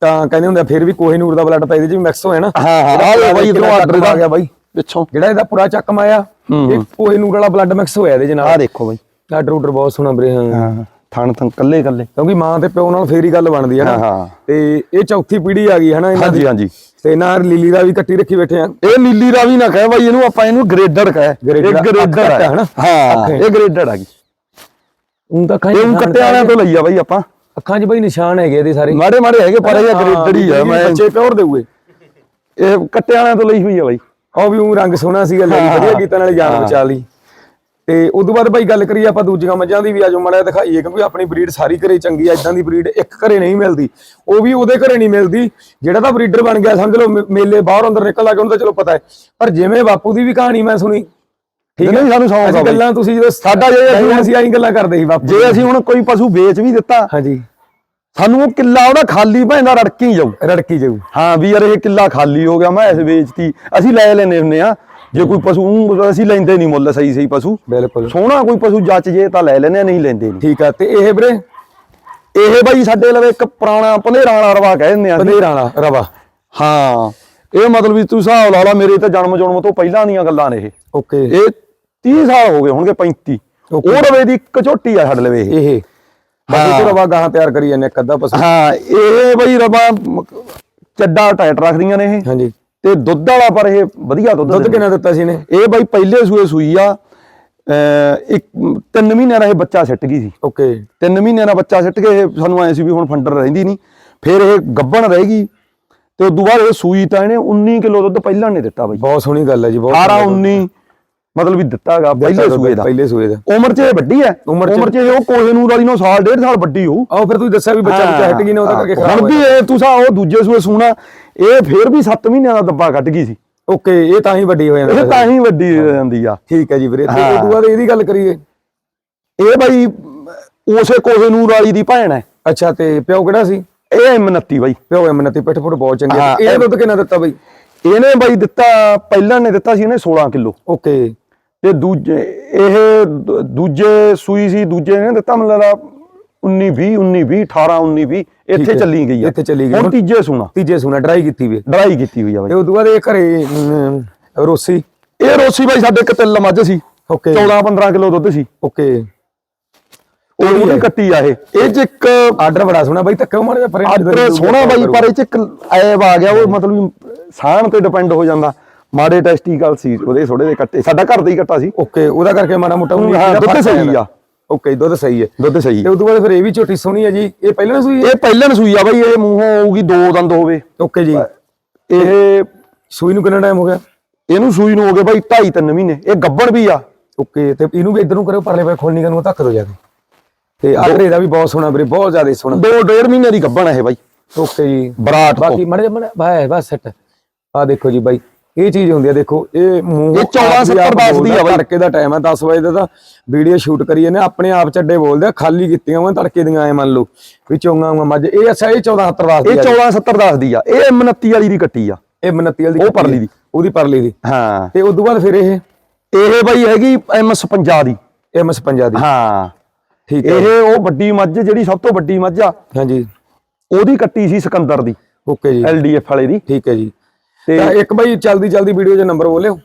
ਤਾਂ ਕਹਿੰਦੇ ਹੁੰਦੇ ਆ ਫਿਰ ਵੀ ਕੋਹੀਨੂਰ ਦਾ ਬਲੱਡ ਤਾਂ ਇਹਦੇ ਚ ਵੀ ਮਿਕਸ ਹੋਇਆ ਨਾ। ਹਾਂ ਹਾਂ ਆ ਬਾਈ ਇਧਰੋਂ ਆਰਡਰ ਆ ਗਿਆ ਬਾਈ। ਪਿੱਛੋਂ। ਜਿਹੜਾ ਇਹਦਾ ਪੂਰਾ ਚੱਕਮ ਆਇਆ ਇਹ ਕੋਹੀਨੂਰ ਵਾਲਾ ਬਲੱਡ ਮਿਕਸ ਹੋਇਆ ਇਹਦੇ ਆ ਨਾਲ ਦੇਖੋ ਬਾਈ। ਆਰਡਰ ਆਰਡਰ ਬਹੁਤ ਸੋਹਣਾ ਵੀਰੇ ਹਾਂ। ਥਣ ਥਣ ਕੱਲੇ ਕੱਲੇ। ਕਿਉਂਕਿ ਮਾਂ ਤੇ ਪਿਓ ਨਾਲ ਫੇਰ ਹੀ ਗੱਲ ਬਣਦੀ ਹੈ ਨਾ। ਤੇ ਇਹ ਚੌਥੀ ਪੀੜ੍ਹੀ ਆ ਗਈ ਹੈ ਨਾ ਇਹਨਾਂ ਦੀ। ਹਾਂਜੀ ਹਾਂਜੀ। ਤੇ ਨਾਲ ਲੀਲੀ ਦਾ ਵੀ ਕੱਟੀ ਰੱਖੀ ਬੈਠੇ ਆ। ਇਹ ਨੀਲੀ ਰਾਵੀ ਨਾ ਕਹੇ ਬਾਈ ਇਹਨੂੰ ਆਪਾਂ ਇਹਨੂੰ ਗ੍ਰੇਡਰ ਕਹੇ। ਇਹ ਅੱਖ ਹੈ ਹੈ? ਹਾਂ ਹੈ। ਇਹ ਗ੍ਰੇਡਰ ਆ ਗਈ ਉਹ ਤਾਂ ਇਹ ਹੁਣ ਕੱਟੇ ਵਾਲਿਆਂ ਤੋਂ ਲਈ ਆ ਬਾਈ ਆਪਾਂ। ਅੱਖਾਂ 'ਚ ਬਈ ਨਿਸ਼ਾਨ ਹੈਗੇ ਇਹਦੇ ਸਾਰੇ। ਮਾੜੇ ਮਾੜੇ ਹੈਗੇ ਪਰ ਇਹ ਗ੍ਰੇਡਰ ਹੀ ਆ। ਮੈਂ ਬੱਚੇ ਪਿਓਰ ਦੇਊਗੇ। ਇਹ ਕੱਟੇ ਵਾਲਿਆਂ ਤੋਂ ਲਈ ਹੋਈ ਆ ਬਾਈ। ਉਹ ਵੀ ਉਹ ਰੰਗ ਸੋਹਣਾ ਸੀਗਾ ਲੈ ਹਾਂ, ਵਧੀਆ ਕੀਤਾ ਨਾਲੇ ਜਾਨ ਹਾਂ। ਬਚਾ ਲਈ। ਤੇ ਉਦੋਂ ਬਾਅਦ ਭਾਈ ਗੱਲ ਕਰੀਏ ਆਪਾਂ ਦੂਜੀਆਂ ਮੱਝਾਂ ਦੀ ਵੀ ਆਜੋ ਮੜਾ ਦਿਖਾਈਏ ਕਿਉਂਕਿ ਆਪਣੀ ਬਰੀਡ ਸਾਰੀ ਘਰੇ ਚੰਗੀ ਆ ਇਦਾਂ ਦੀ ਬਰੀਡ ਇੱਕ ਘਰੇ ਨਹੀਂ ਮਿਲਦੀ। ਉਹ ਵੀ ਉਹਦੇ ਘਰੇ ਨਹੀਂ ਮਿਲਦੀ ਜਿਹੜਾ ਤਾਂ ਬਰੀਡਰ ਬਣ ਗਿਆ ਸਮਝ ਲਓ ਮੇਲੇ ਬਾਹਰ ਅੰਦਰ ਨਿਕਲ ਲੱਗੇ ਉਹਨੂੰ ਤਾਂ ਚਲੋ ਪਤਾ ਹੈ। ਪਰ ਜਿਵੇਂ ਬਾਪੂ ਦੀ ਵੀ ਕਹਾਣੀ ਮੈਂ ਸੁਣੀ ਠੀਕ ਹੈ ਨਹੀਂ, ਸਾਨੂੰ ਸ਼ੌਂਕ ਆ। ਗੱਲਾਂ ਤੁਸੀਂ ਜਦੋਂ ਸਾਡਾ ਜੇ ਅਸੀਂ ਆਈ ਗੱਲਾਂ ਕਰਦੇ ਸੀ ਬਾਪੂ ਜੇ ਅਸੀਂ ਹੁਣ ਕੋਈ ਪਸ਼ੂ ਵੇਚ ਵੀ ਦਿੱਤਾ ਹਾਂਜੀ। ਸਾਨੂੰ ਉਹ ਕਿੱਲਾ ਉਹਦਾ ਖਾਲੀ ਭੈਂਦਾ ਰੜਕੀ ਜਾਊ। ਰੜਕੀ ਜਾਊ। ਹਾਂ ਵੀ ਯਾਰ ਇਹ ਕਿੱਲਾ ਖਾਲੀ ਹੋ ਗਿਆ ਮੈਂ ਇਸ ਵੇਚਤੀ। ਅਸੀਂ ਲੈ ਲੈਨੇ ਹੁੰਨੇ ਆ ਜੇ ਕੋਈ ਪਸ਼ੂ ਅਸੀਂ ਲੈਂਦੇ ਨਹੀਂ ਮੁੱਲ ਸਹੀ ਸਹੀ ਪਸ਼ੂ। ਬਿਲਕੁਲ। ਸੋਹਣਾ ਕੋਈ ਪਸ਼ੂ ਜੱਚ ਜੇ ਤਾਂ ਲੈ ਲੈਨੇ ਨਹੀਂ ਲੈਂਦੇ ਨਹੀਂ। ਠੀਕ ਆ ਤੇ ਇਹ ਵੀਰੇ? ਇਹ ਬਾਈ ਸਾਡੇ ਲਵੇ ਇੱਕ ਪੁਰਾਣਾ ਪੰਧੇਰਾਂ ਵਾਲਾ ਰਵਾ ਕਹਿ ਦਿੰਦੇ ਆ ਵਾਲਾ ਰਵਾ। ਹਾਂ ਇਹ ਮਤਲਬ ਵੀ ਤੂੰ ਹਿਸਾਬ ਲਾ ਲਾ ਮੇਰੇ ਤਾਂ ਜਨਮ ਜਨਮ ਤੋਂ ਪਹਿਲਾਂ ਦੀਆਂ ਗੱਲਾਂ ਨੇ ਇਹ। ਓਕੇ। ਇਹ 30 ਸਾਲ ਹੋ ਗਏ ਹੋਣਗੇ 35 Okay. ਉਹ ਰਵੇ ਦੀ ਇੱਕ ਝੋਟੀ ਆ ਸਾਡੇ ਲਵੇ ਇਹ। ਇਹ। ਬਾਕੀ ਰਵਾ ਗਾਹਾਂ ਤਿਆਰ ਕਰੀ ਜਾਂਦੇ ਇੱਕ ਅੱਧਾ ਪਸ਼ੂ। ਹਾਂ ਇਹ ਬਈ ਰਵਾ ਚੱਡਾ ਟਾਈਟ ਰੱਖਦੀਆਂ ਨੇ ਇਹ। ਹਾਂਜੀ। ਤੇ ਦੁੱਧ ਵਾਲਾ ਪਰ ਇਹ ਵਧੀਆ ਦੁੱਧ ਦੁੱਧ। ਕਿੰਨਾ ਦਿੱਤਾ ਸੀ ਇਹਨੇ? ਇਹ ਬਾਈ ਪਹਿਲੇ ਸੂਏ ਸੂਈ ਆ ਇੱਕ ਤਿੰਨ ਮਹੀਨਿਆਂ ਦਾ ਇਹ ਬੱਚਾ ਸਿੱਟ ਗਈ ਸੀ। ਓਕੇ। ਤਿੰਨ ਮਹੀਨਿਆਂ ਦਾ ਬੱਚਾ ਸਿੱਟ ਕੇ ਇਹ ਸਾਨੂੰ ਐ ਸੀ ਵੀ ਹੁਣ ਫੰਡਰ ਰਹਿੰਦੀ ਨਹੀਂ। ਫਿਰ ਇਹ ਗੱਬਣ ਰਹੇਗੀ ਤੇ ਉਦੋਂ ਬਾਅਦ ਇਹ ਸੂਈ ਤਾਂ ਇਹਨੇ 19 ਕਿਲੋ ਦੁੱਧ ਪਹਿਲਾਂ ਨੇ ਦਿੱਤਾ ਬਾਈ। ਬਹੁਤ ਸੋਹਣੀ ਗੱਲ ਹੈ ਜੀ ਬਹੁਤ 18 ਸੋਹਣੀ 19 ਮਤਲਬ ਵੀ ਦਿੱਤਾਗਾ। ਪਹਿਲੇ ਸੂਏ ਦਾ। ਪਹਿਲੇ ਸੂਏ ਦਾ। ਉਮਰ 'ਚ ਇਹ ਵੱਡੀ ਹੈ। ਉਮਰ 'ਚ- ਉਹ ਕੋਹਨੂਰ ਵਾਲੀ ਨੂੰ ਸਾਲ ਡੇਢ ਸਾਲ ਵੱਡੀ ਹੋਊ। ਆਓ ਫਿਰ ਤੁਸੀਂ ਦੱਸਿਆ ਵੀ ਬੱਚਾ ਬੱਚਾ ਹਟ ਗਈ ਨੇ ਉਹਦਾ ਕਰਕੇ ਖਰਾਬ ਹੁਣ ਵੀ ਇਹ ਤੁਸੀਂ ਉਹ ਦੂਜੇ ਸੂਏ ਸੂਣਾ। ਇਹ ਫਿਰ ਵੀ 7 ਮਹੀਨਿਆਂ ਦਾ ਡੱਬਾ ਕੱਢ ਗਈ ਸੀ। ਓਕੇ ਇਹ ਤਾਂ ਹੀ ਵੱਡੀ ਹੋ ਇਹ ਜਾਂਦਾ ਤਾਂ ਹੀ ਵੱਡੀ ਹੋ ਜਾਂਦੀ ਆ। ਠੀਕ ਹੈ ਜੀ ਵੀਰੇ ਤੇ। ਉਦੋਂ ਬਾਅਦ ਇਹਦੀ ਗੱਲ ਕਰੀਏ। ਇਹ ਬਾਈ ਉਸੇ ਕੋਹਨੂਰ ਵਾਲੀ ਦੀ ਭੈਣ ਹੈ। ਅੱਛਾ ਤੇ ਪਿਓ ਕਿਹੜਾ ਸੀ? ਇਹ M29 ਬਾਈ। ਪਿਓ ਐਮਨਤੀ ਪਿੱਠ ਪੁੱਠ ਬਹੁਤ ਚੰਗੀ ਹਾਂ, ਇਹ ਇਹ- ਦੁੱਧ ਕਿੰਨਾ ਦਿੱਤਾ ਬਈ? ਇਹਨੇ ਬਾਈ ਦਿੱਤਾ ਪਹਿਲਾਂ ਨੇ ਦਿੱਤਾ ਸੀ ਇਹਨੇ 16 ਕਿਲੋ। ਓਕੇ। ਤੇ ਦੂਜੇ ਇਹ ਦੂਜੇ ਸੂਈ ਸੀ ਦੂਜੇ ਨੇ ਦਿੱਤਾ ਲੱਗਦਾ 19 20 19 20 18 19 20 ਠੀਕ ਇੱਥੇ। ਚੱਲੀ ਗਈ ਆ। ਇੱਥੇ ਚੱਲੀ ਗਈ। ਹੁਣ ਤੀਜੇ ਸੂਣਾ। ਤੀਜੇ ਸੁਣਾ ਡਰਾਈ ਕੀਤੀ ਵੀ ਡਰਾਈ ਕੀਤੀ ਹੋਈ ਆ ਤੇ ਬਾਈ ਉਦੋਂ ਬਾਅਦ ਇਹ ਘਰੇ ਰੋਸੀ। ਇਹ ਰੋਸੀ ਬਾਈ ਸਾਡੇ ਇੱਕ ਤਿੱਲ ਮੱਝ ਸੀ। ਓਕੇ 14 15 ਕਿਲੋ ਦੁੱਧ ਸੀ। ਓਕੇ ਉਹ ਉਹਦੀ ਕੱਟੀ ਆ ਇਹ। ਇਹ ਚ ਇੱਕ ਆਰਡਰ ਬੜਾ ਸੋਹਣਾ ਬਾਈ ਧੱਕਾ ਮਾਰ ਜਾ ਪਰੇ ਆਰਡਰ ਸੋਹਣਾ ਬਾਈ ਪਰ ਇਹ ਚ ਇੱਕ ਐਬ ਆ ਗਿਆ ਉਹ ਮਤਲਬ ਸਾਹਣ ਤੇ ਡਿਪੈਂਡ ਹੋ ਜਾਂਦਾ। ਮਾੜੇ ਟੈਸਟੀਕਲ ਸੀ ਉਹਦੇ ਥੋੜੇ ਦੇ ਕੱਟੇ। ਸਾਡਾ ਘਰ ਦਾ ਹੀ ਕੱਟਾ ਸੀ। ਓਕੇ ਉਹਦਾ ਕਰਕੇ ਮਾੜਾ ਮੋਟਾ ਦੁੱਧ ਸਹੀ। ਆ। ਓਕੇ ਦੁੱਧ ਸਹੀ ਹੈ। ਦੁੱਧ ਸਹੀ ਤੇ। ਉਦੋਂ ਬਾਅਦ ਫਿਰ ਇਹ ਵੀ ਝੋਟੀ ਸੋਹਣੀ ਹੈ ਜੀ। ਇਹ ਪਹਿਲਾਂ ਸੂਈ ਹੈ? ਇਹ ਪਹਿਲਾਂ ਸੂਈ ਆ ਬਾਈ ਇਹ ਮੂੰਹੋਂ ਹੋਊਗੀ ਦੋ ਦੰਦ ਹੋਵੇ। ਓਕੇ ਜੀ। ਇਹ ਸੂਈ ਨੂੰ ਕਿੰਨਾ ਟਾਈਮ ਹੋ ਗਿਆ? ਇਹਨੂੰ ਸੂਈ ਨੂੰ ਹੋ ਗਏ ਬਾਈ 2.5 3 ਮਹੀਨੇ। ਇਹ ਗੱਬੜ ਵੀ ਆ। ਓਕੇ ਤੇ ਇਹਨੂੰ ਵੀ ਇੱਧਰ ਨੂੰ ਕਰਿਓ ਪਰਲੇ ਪਾਸੇ ਖੋਲਣੀ ਨੂੰ ਧੱਕ ਦੋ ਜਾ ਕੇ। ਤੇ ਆਰਡਰ ਇਹਦਾ ਵੀ ਬਹੁਤ ਸੋਹਣਾ ਵੀਰੇ ਬਹੁਤ ਜ਼ਿਆਦਾ ਸੋਹਣਾ। ਦੋ ਡੇਢ ਮਹੀਨੇ ਦੀ ਗੱਬਣ ਇਹ ਬਾਈ। ਓਕੇ ਜੀ। ਬਰਾਟ ਬਾਕੀ ਮੜੇ ਮੜੇ ਬਾਏ ਬਸ ਸੈਟ ਆ ਦੇਖੋ ਜੀ ਬਾਈ। ਇਹ ਚੀਜ਼ ਹੁੰਦੀ ਆ ਦੇਖੋ ਇਹ ਮੂੰਹ ਇਹ 14 ਆਪ ਹੀ ਆਪ 70 ਦੱਸਦੀ ਬੋਲਦਾ, ਆ ਬਾਈ। ਤੜਕੇ ਦਾ ਟਾਈਮ ਆ 10 ਵਜੇ ਦਾ ਤਾਂ ਵੀਡੀਓ ਸ਼ੂਟ ਕਰੀ ਇਹਨੇ ਆਪਣੇ ਆਪ ਚੱਡੇ ਬੋਲਦੇ ਆ, ਖਾਲੀ ਕੀਤੀਆਂ ਉਹ ਤੜਕੇ ਦੀਆਂ ਐ ਮੰਨ ਲਓ ਵੀ ਚੋਂਗਾ ਉਂਗਾ ਮੱਝ ਇਹ ਅੱਛਾ ਇਹ 14 70 ਵਾਸਤੇ ਇਹ 14 70 ਦੱਸਦੀ ਆ ਇਹ 29 ਵਾਲੀ ਦੀ ਕੱਟੀ ਆ। ਇਹ 29 ਵਾਲੀ ਉਹ ਪਰਲੀ ਦੀ। ਉਹਦੀ ਪਰਲੀ ਦੀ। ਹਾਂ। ਤੇ ਉਦੋਂ ਬਾਅਦ ਫਿਰ ਇਹ? ਇਹ ਬਾਈ ਹੈਗੀ ਐਮਐਸ 50 ਦੀ। ਐਮਐਸ ਪੰਜਾ ਦੀ। ਹਾਂ। ਠੀਕ ਹੈ ਇਹ ਉਹ ਵੱਡੀ ਮੱਝ ਜਿਹੜੀ ਸਭ ਤੋਂ ਵੱਡੀ ਮੱਝ ਆ। ਹਾਂਜੀ। ਉਹਦੀ ਕੱਟੀ ਸੀ ਸਿਕੰਦਰ ਦੀ। ਓਕੇ ਜੀ। ਐਲਡੀਐਫ ਵਾਲੇ ਦੀ। ਠੀਕ ਹੈ ਜੀ। ਤੇ ਇੱਕ ਬਾਈ ਚਲਦੀ ਚਲਦੀ ਵੀਡੀਓ 'ਚ ਨੰਬਰ ਬੋਲਿਓ।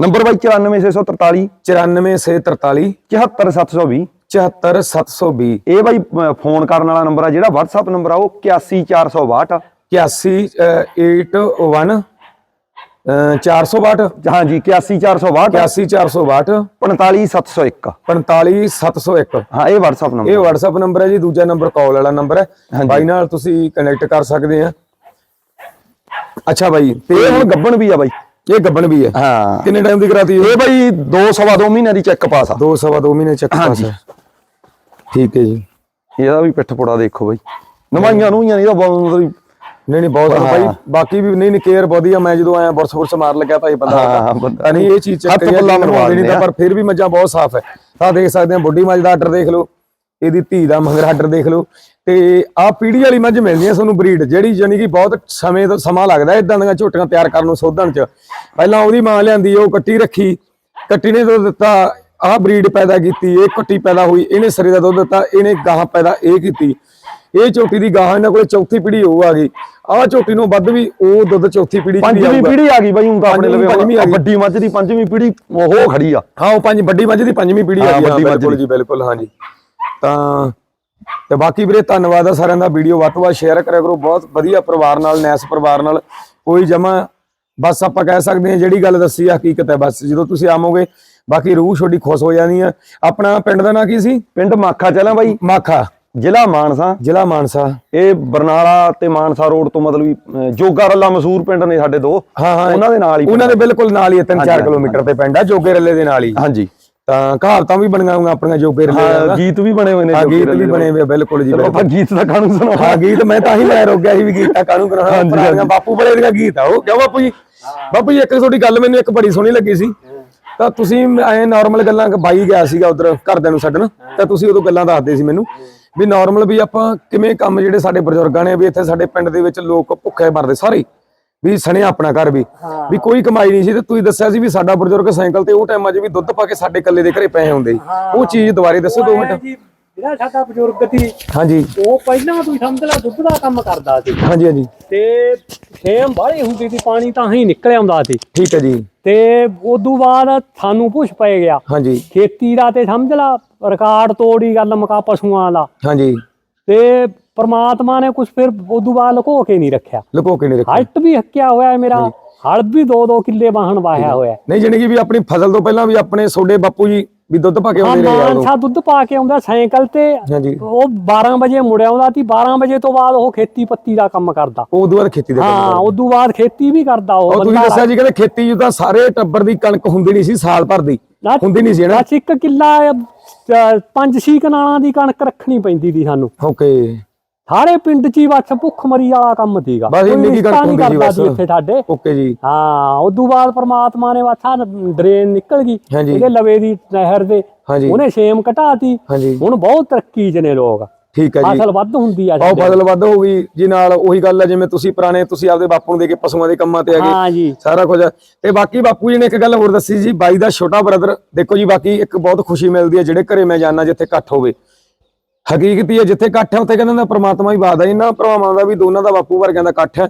ਨੰਬਰ ਬਾਈ 94643 94643 74720 74720 ਇਹ ਬਾਈ ਫੋਨ ਕਰਨ ਵਾਲਾ ਨੰਬਰ ਆ ਜਿਹੜਾ WhatsApp ਨੰਬਰ ਆ ਉਹ 81462 8181 462 ਹਾਂਜੀ 81462 81462 45701 45701 ਹਾਂ ਇਹ WhatsApp ਨੰਬਰ ਇਹ WhatsApp ਨੰਬਰ ਹੈ ਜੀ ਦੂਜਾ ਨੰਬਰ ਕਾਲ ਵਾਲਾ ਨੰਬਰ ਹੈ। ਬਾਈ ਨਾਲ ਤੁਸੀਂ ਕਨੈਕਟ ਕਰ ਸਕਦੇ ਆ। ਅੱਛਾ ਬਾਈ ਤੇ ਤੇ ਇਹ ਹੁਣ ਗੱਬਣ ਵੀ ਆ ਬਾਈ। ਇਹ ਗੱਬਣ ਵੀ ਹੈ ਹਾਂ। ਕਿੰਨੇ ਟਾਈਮ ਦੀ ਕਰਾਤੀ ਇਹ ਬਾਈ 2 ਸਵਾ 2 ਮਹੀਨਿਆਂ ਦੀ ਚੈੱਕ ਪਾਸ ਆ। ਦੋ ਸਵਾ ਦੋ ਮਹੀਨੇ ਚੱਕ ਪਾਸ। ਹੈ ਠੀਕ ਹੈ ਜੀ। ਇਹਦਾ ਵੀ ਪਿੱਠ ਪੁੜਾ ਦੇਖੋ ਬਾਈ। ਨਵਾਈਆਂ ਨੂੰ ਨਹੀਂ ਇਹਦਾ ਬਹੁਤ ਨਹੀਂ ਨਹੀਂ ਬਹੁਤ। ਬਾਈ। ਬਾਕੀ ਵੀ ਨਹੀਂ ਨਹੀਂ ਕੇਅਰ ਵਧੀਆ ਮੈਂ ਜਦੋਂ ਆਇਆ ਬੁਰਸ ਬੁਰਸ ਮਾਰ ਲੱਗਿਆ ਤਾਂ ਇਹ ਬੰਦਾ ਤਾਂ ਨਹੀਂ ਇਹ ਚੀਜ਼ ਚੱਕ ਹੱਥ ਪੱਲਾ ਮਰਵਾ ਨਹੀਂ ਤਾਂ ਪਰ ਫਿਰ ਵੀ ਮੱਝਾਂ ਬਹੁਤ ਸਾਫ਼ ਹੈ। ਤਾਂ ਦੇਖ ਸਕਦੇ ਆ ਬੁੱਢੀ ਮੱਝ ਦਾ ਆਰਡਰ ਦੇਖ ਲਓ। ਇਹਦੀ ਧੀ ਦਾ ਮਗਰ ਆਰਡਰ ਦੇਖ ਲਓ। ਤੇ ਆਹ ਪੀੜੀ ਵਾਲੀ ਮੱਝ ਮਿਲਦੀ ਹੈ ਤੁਹਾਨੂੰ ਬਰੀਡ ਜਿਹੜੀ ਜਾਨੀ ਕਿ ਬਹੁਤ ਸਮੇਂ ਤੋਂ ਸਮਾਂ ਲੱਗਦਾ ਇਦਾਂ ਦੀਆਂ ਝੋਟੀਆਂ ਤਿਆਰ ਕਰਨ ਨੂੰ ਸੋਧਣ ਚ ਪਹਿਲਾਂ ਉਹਦੀ ਮਾਂ ਲਿਆਂਦੀ ਉਹ ਕੱਟੀ ਰੱਖੀ ਕੱਟੀ ਨੇ ਦੁੱਧ ਦਿੱਤਾ ਆਹ ਬਰੀਡ ਪੈਦਾ ਕੀਤੀ ਇਹ ਕੱਟੀ ਪੈਦਾ ਹੋਈ ਇਹਨੇ ਸਰੇ ਦਾ ਦੁੱਧ ਦਿੱਤਾ ਇਹਨੇ ਗਾਹ ਪੈਦਾ ਇਹ ਕੀਤੀ ਇਹ ਝੋਟੀ ਦੀ ਗਾਹ ਇਹਨਾਂ ਕੋਲੇ ਚੌਥੀ ਪੀੜੀ ਹੋ ਆ ਗਈ ਆਹ ਝੋਟੀ ਨੂੰ ਵੱਧ ਵੀ ਉਹ ਦੁੱਧ ਚੌਥੀ ਪੀੜੀ ਚ ਪੰਜਵੀਂ। ਪੀੜ੍ਹੀ ਆ ਗਈ ਬਾਈ ਹੁਣ ਤਾਂ ਆਪਣੇ ਲਵੇ ਪੰਜਵੀਂ ਆ। ਵੱਡੀ ਮੱਝ ਦੀ ਪੰਜਵੀਂ ਪੀੜ੍ਹੀ ਉਹ ਖੜੀ ਆ ਹਾਂ ਉਹ ਪੰਜ ਵੱਡੀ ਮੱਝ ਦੀ ਪੰਜਵੀਂ ਪੀੜੀ ਆ ਗਈ ਬਿਲਕੁਲ। ਜੀ ਬਿਲਕੁਲ ਹਾਂਜੀ ਤਾਂ ਤੇ ਬਾਕੀ ਵੀਰੇ ਧੰਨਵਾਦ ਆ ਸਾਰਿਆਂ ਦਾ ਵੀਡੀਓ ਵੱਧ ਤੋਂ ਵੱਧ ਸ਼ੇਅਰ ਕਰਿਆ ਕਰੋ। ਬਹੁਤ ਵਧੀਆ ਪਰਿਵਾਰ ਨਾਲ ਨੈਸ ਪਰਿਵਾਰ ਨਾਲ ਕੋਈ ਜਮਾ ਬਸ ਆਪਾਂ ਕਹਿ ਸਕਦੇ ਹਾਂ ਜਿਹੜੀ ਗੱਲ ਦੱਸੀ ਆ ਹਕੀਕਤ ਹੈ ਬਸ। ਜਦੋਂ ਤੁਸੀਂ ਆਵੋਗੇ ਬਾਕੀ ਰੂਹ ਛੋਡੀ ਖੁਸ਼ ਹੋ ਜਾਣੀ ਆ। ਆਪਣਾ ਪਿੰਡ ਦਾ ਨਾਂ ਕੀ ਸੀ? ਪਿੰਡ ਮਾਖਾ ਚਲਾਂ ਬਾਈ। ਮਾਖਾ। ਜ਼ਿਲ੍ਹਾ ਮਾਨਸਾ। ਜ਼ਿਲ੍ਹਾ ਮਾਨਸਾ। ਇਹ ਬਰਨਾਲਾ ਤੇ ਮਾਨਸਾ ਰੋਡ ਤੋਂ ਮਤਲਬ ਜੋਗਾ ਰੱਲਾ ਮਸੂਰ ਪਿੰਡ ਨੇ ਸਾਡੇ ਦੋ। ਹਾਂ ਹਾਂ। ਉਹਨਾਂ ਦੇ ਨਾਲ ਹੀ ਉਹਨਾਂ ਦੇ ਬਿਲਕੁਲ ਨਾਲ ਹੀ 3-4 ਹਾਂਜੀ, ਕਿਲੋਮੀਟਰ ਤੇ ਪਿੰਡ ਆ ਜੋਗੇ ਰੱਲੇ ਦੇ ਨਾਲ ਹੀ। ਹਾਂਜੀ। ਤਾਂ ਕਹਾਵਤਾਂ ਵੀ ਬਣੀਆਂ ਹੋਈਆਂ ਆਪਣੀਆਂ ਜੋਗੇ ਰੱਲੇ ਗੀਤ ਵੀ ਬਣੇ ਹੋਏ ਨੇ ਜੋਗੇ ਗੀਤ ਵੀ ਦੇ। ਬਣੇ ਹੋਏ ਬਿਲਕੁਲ ਜੀ ਆਪਾਂ ਗੀਤ ਦਾ ਕਾਨੂੰਨ ਸੁਣਾਓ। ਹਾਂ ਗੀਤ ਮੈਂ ਤਾਂ ਹੀ ਲੈ ਰੁਕ ਗਿਆ ਸੀ ਵੀ ਗੀਤਾਂ ਕਾਹਨੂੰ ਕਰਾਉਣਾ। ਬਾਪੂ ਬੜੇ ਦੀਆਂ ਗੀਤ ਆ ਉਹ ਕਿਉਂ ਬਾਪੂ ਜੀ? ਬਾਪੂ ਜੀ ਇੱਕ ਤੁਹਾਡੀ ਗੱਲ ਮੈਨੂੰ ਇੱਕ ਬੜੀ ਸੋਹਣੀ ਲੱਗੀ ਸੀ। ਤਾਂ ਤੁਸੀਂ ਐ ਨਾਰਮਲ ਗੱਲਾਂ ਬਾਈ ਗਿਆ ਸੀਗਾ ਉਧਰ ਘਰਦਿਆਂ ਨੂੰ ਛੱਡਣ ਤਾਂ ਤੁਸੀਂ ਉਦੋਂ ਗੱਲਾਂ ਦੱਸਦੇ ਸੀ ਮੈਨੂੰ ਵੀ ਨਾਰਮਲ ਵੀ ਆਪਾਂ ਕਿਵੇਂ ਕੰਮ ਜਿਹੜੇ ਸਾਡੇ ਬਜ਼ੁਰਗਾਂ ਨੇ ਵੀ ਇੱਥੇ ਸਾਡੇ ਪਿੰਡ ਦੇ ਵਿੱਚ ਲੋਕ ਭੁੱਖੇ ਮਰਦੇ ਸਾਰੇ। ਵੀ ਸਣਿਆ ਆਪਣਾ ਘਰ ਵੀ। ਵੀ ਕੋਈ ਕਮਾਈ ਨਹੀਂ ਸੀ ਤੇ ਤੁਸੀਂ ਦੱਸਿਆ ਸੀ ਵੀ ਸਾਡਾ ਬਜ਼ੁਰਗ ਸਾਈਕਲ ਤੇ ਉਹ ਟਾਈਮਾਂ 'ਚ ਵੀ ਦੁੱਧ ਪਾ ਕੇ ਸਾਡੇ ਕੱਲੇ ਦੇ ਘਰੇ ਪਏ ਹੁੰਦੇ ਸੀ। ਉਹ ਚੀਜ਼ ਦੁਬਾਰੇ ਦੱਸੋ ਦੋ ਮਿੰਟ। ਜੀ, ਜਿਹੜਾ ਸਾਡਾ ਬਜ਼ੁਰਗ ਸੀ ਹਾਂਜੀ। ਉਹ ਪਹਿਲਾਂ ਤੂੰ ਸਮਝ ਲੈ ਦੁੱਧ ਦਾ ਕੰਮ ਕਰਦਾ ਸੀ। ਹਾਂਜੀ ਹਾਂਜੀ। ਤੇ ਛੇਮ ਬਾਹਲੀ ਹੁੰਦੀ ਸੀ ਪਾਣੀ ਤਾਂ ਹੀ ਨਿਕਲ ਆਉਂਦਾ ਸੀ। ਠੀਕ ਹੈ ਜੀ। ਤੇ ਉਦੋਂ ਬਾਅਦ ਸਾਨੂੰ ਪੁੱਛ ਪੈ ਗਿਆ। ਹਾਂਜੀ। ਖੇਤੀ ਦਾ ਤੇ ਸਮਝ ਲਾ ਰਿਕਾਰਡ ਤੋੜੀ ਗੱਲ ਮੁਕਾ ਪਸ਼ੂਆਂ ਦਾ। ਹਾਂਜੀ। ਤੇ ਪ੍ਰਮਾਤਮਾ ਨੇ ਕੁਝ ਫਿਰ ਉਦੋਂ ਬਾਅਦ ਲੁਕੋ ਕੇ ਨਹੀਂ ਰੱਖਿਆ। ਲੁਕੋ ਕੇ ਨਹੀਂ ਰੱਖਿਆ। ਹਲਟ ਵੀ ਹੱਕਿਆ ਹੋਇਆ ਹੈ ਮੇਰਾ ਹਲ ਵੀ 2-2 ਕਿੱਲੇ ਵਾਹਣ ਵਾਹਿਆ ਹੋਇਆ। ਨਹੀਂ ਕਿ ਵੀ ਆਪਣੀ ਫਸਲ ਤੋਂ ਪਹਿਲਾਂ ਵੀ ਆਪਣੇ ਸੋਡੇ ਬਾਪੂ ਜੀ ਵੀ ਦੁੱਧ ਪਾ ਕੇ ਆਉਂਦੇ ਰਹੇ ਆ ਉਦੋਂ ਮਾਨਸਾ ਦੁੱਧ ਪਾ ਕੇ ਆਉਂਦਾ ਸਾਈਕਲ ਤੇ ਉਹ 12 ਵਜੇ ਮੁੜ ਆਉਂਦਾ ਸੀ 12 ਵਜੇ ਤੋਂ ਬਾਅਦ ਉਹ ਖੇਤੀ ਪੱਤੀ ਦਾ ਕੰਮ ਕਰਦਾ। ਉਹ ਬਾਅਦ ਖੇਤੀ ਦਾ ਕੰਮ ਹਾਂ। ਉਦੋਂ ਬਾਅਦ ਖੇਤੀ ਵੀ ਕਰਦਾ ਉਹ ਤੁਸੀਂ ਦੱਸਿਆ ਜੀ ਕਹਿੰਦੇ ਖੇਤੀ ਜੁਦਾ ਸਾਰੇ ਟੱਬਰ ਦੀ ਕਣਕ ਹੁੰਦੀ ਨਹੀਂ ਸੀ ਸਾਲ ਭਰ ਦੀ। ਹੁੰਦੀ ਨਹੀਂ ਸੀ ਨਾ? ਇੱਕ ਕਿੱਲਾ ਪੰਜ ਛੇ ਕਨਾਲਾਂ ਦੀ ਕਣਕ ਰੱਖਣੀ ਪੈਂਦੀ ਸੀ ਸਾਨੂੰ। ਓਕੇ। ਸਾਰੇ ਪਿੰਡ 'ਚ ਹੀ ਬਸ ਭੁੱਖ ਮਰੀ ਵਾਲਾ ਕੰਮ ਸੀਗਾ। ਬਸ ਇੰਨੀ ਕੀ ਨਹੀਂ ਹੁੰਦੀ ਸੀ ਬਸ। ਇੱਥੇ ਸਾਡੇ। ਓਕੇ ਜੀ। ਹਾਂ ਉਦੋਂ ਬਾਅਦ ਪ੍ਰਮਾਤਮਾ ਨੇ ਵਾਥਾ ਡਰੇਨ ਨਿਕਲ ਗਈ। ਇਹਦੇ ਲਵੇ ਦੀ ਨਹਿਰ ਦੇ। ਉਹਨੇ ਛੇਮ ਘਟਾਤੀ। ਹੁਣ ਬਹੁਤ ਤਰੱਕੀ 'ਚ ਨੇ ਲੋਕ। ਠੀਕ ਹੈ ਜੀ। ਫਸਲ ਵੱਧ ਹੁੰਦੀ ਆ ਸਾਡੇ। ਫਸਲ ਵੱਧ ਹੋ ਗਈ। ਜੀ ਨਾਲ ਉਹੀ ਗੱਲ ਹੈ ਜਿਵੇਂ ਤੁਸੀਂ ਪੁਰਾਣੇ ਤੁਸੀਂ ਆਪਦੇ ਬਾਪੂ ਨੂੰ ਦੇ ਕੇ ਪਸ਼ੂਆਂ ਦੇ ਕੰਮਾਂ ਤੇ ਆ ਗਏ। ਹਾਂ ਜੀ। ਸਾਰਾ ਕੁਝ ਤੇ ਬਾਕੀ ਬਾਪੂ ਜੀ ਨੇ ਇੱਕ ਗੱਲ ਹੋਰ ਦੱਸੀ ਜੀ ਬਾਈ ਦਾ ਛੋਟਾ ਬ੍ਰਦਰ ਦੇਖੋ ਜੀ ਬਾਕੀ ਇੱਕ ਬਹੁਤ ਖੁਸ਼ੀ ਮਿਲਦੀ ਹੈ ਜਿਹੜੇ ਘਰੇ ਮੈਂ ਜਾਣਾ ਜਿੱਥੇ ਇਕੱਠ ਹੋਵੇ। ਹਕੀਕਤ ਹੀ ਜਿੱਥੇ ਇਕੱਠ ਹੈ ਉੱਥੇ ਕਹਿੰਦੇ ਨੇ ਪ੍ਰਮਾਤਮਾ ਹੀ ਬਾਦ ਹੈ। ਇਹਨਾਂ ਭਰਾਵਾਂ ਦਾ ਵੀ ਦੋਨਾਂ ਦਾ ਬਾਪੂ ਵਰਗਿਆਂ ਦਾ ਇਕੱਠ ਹੈ।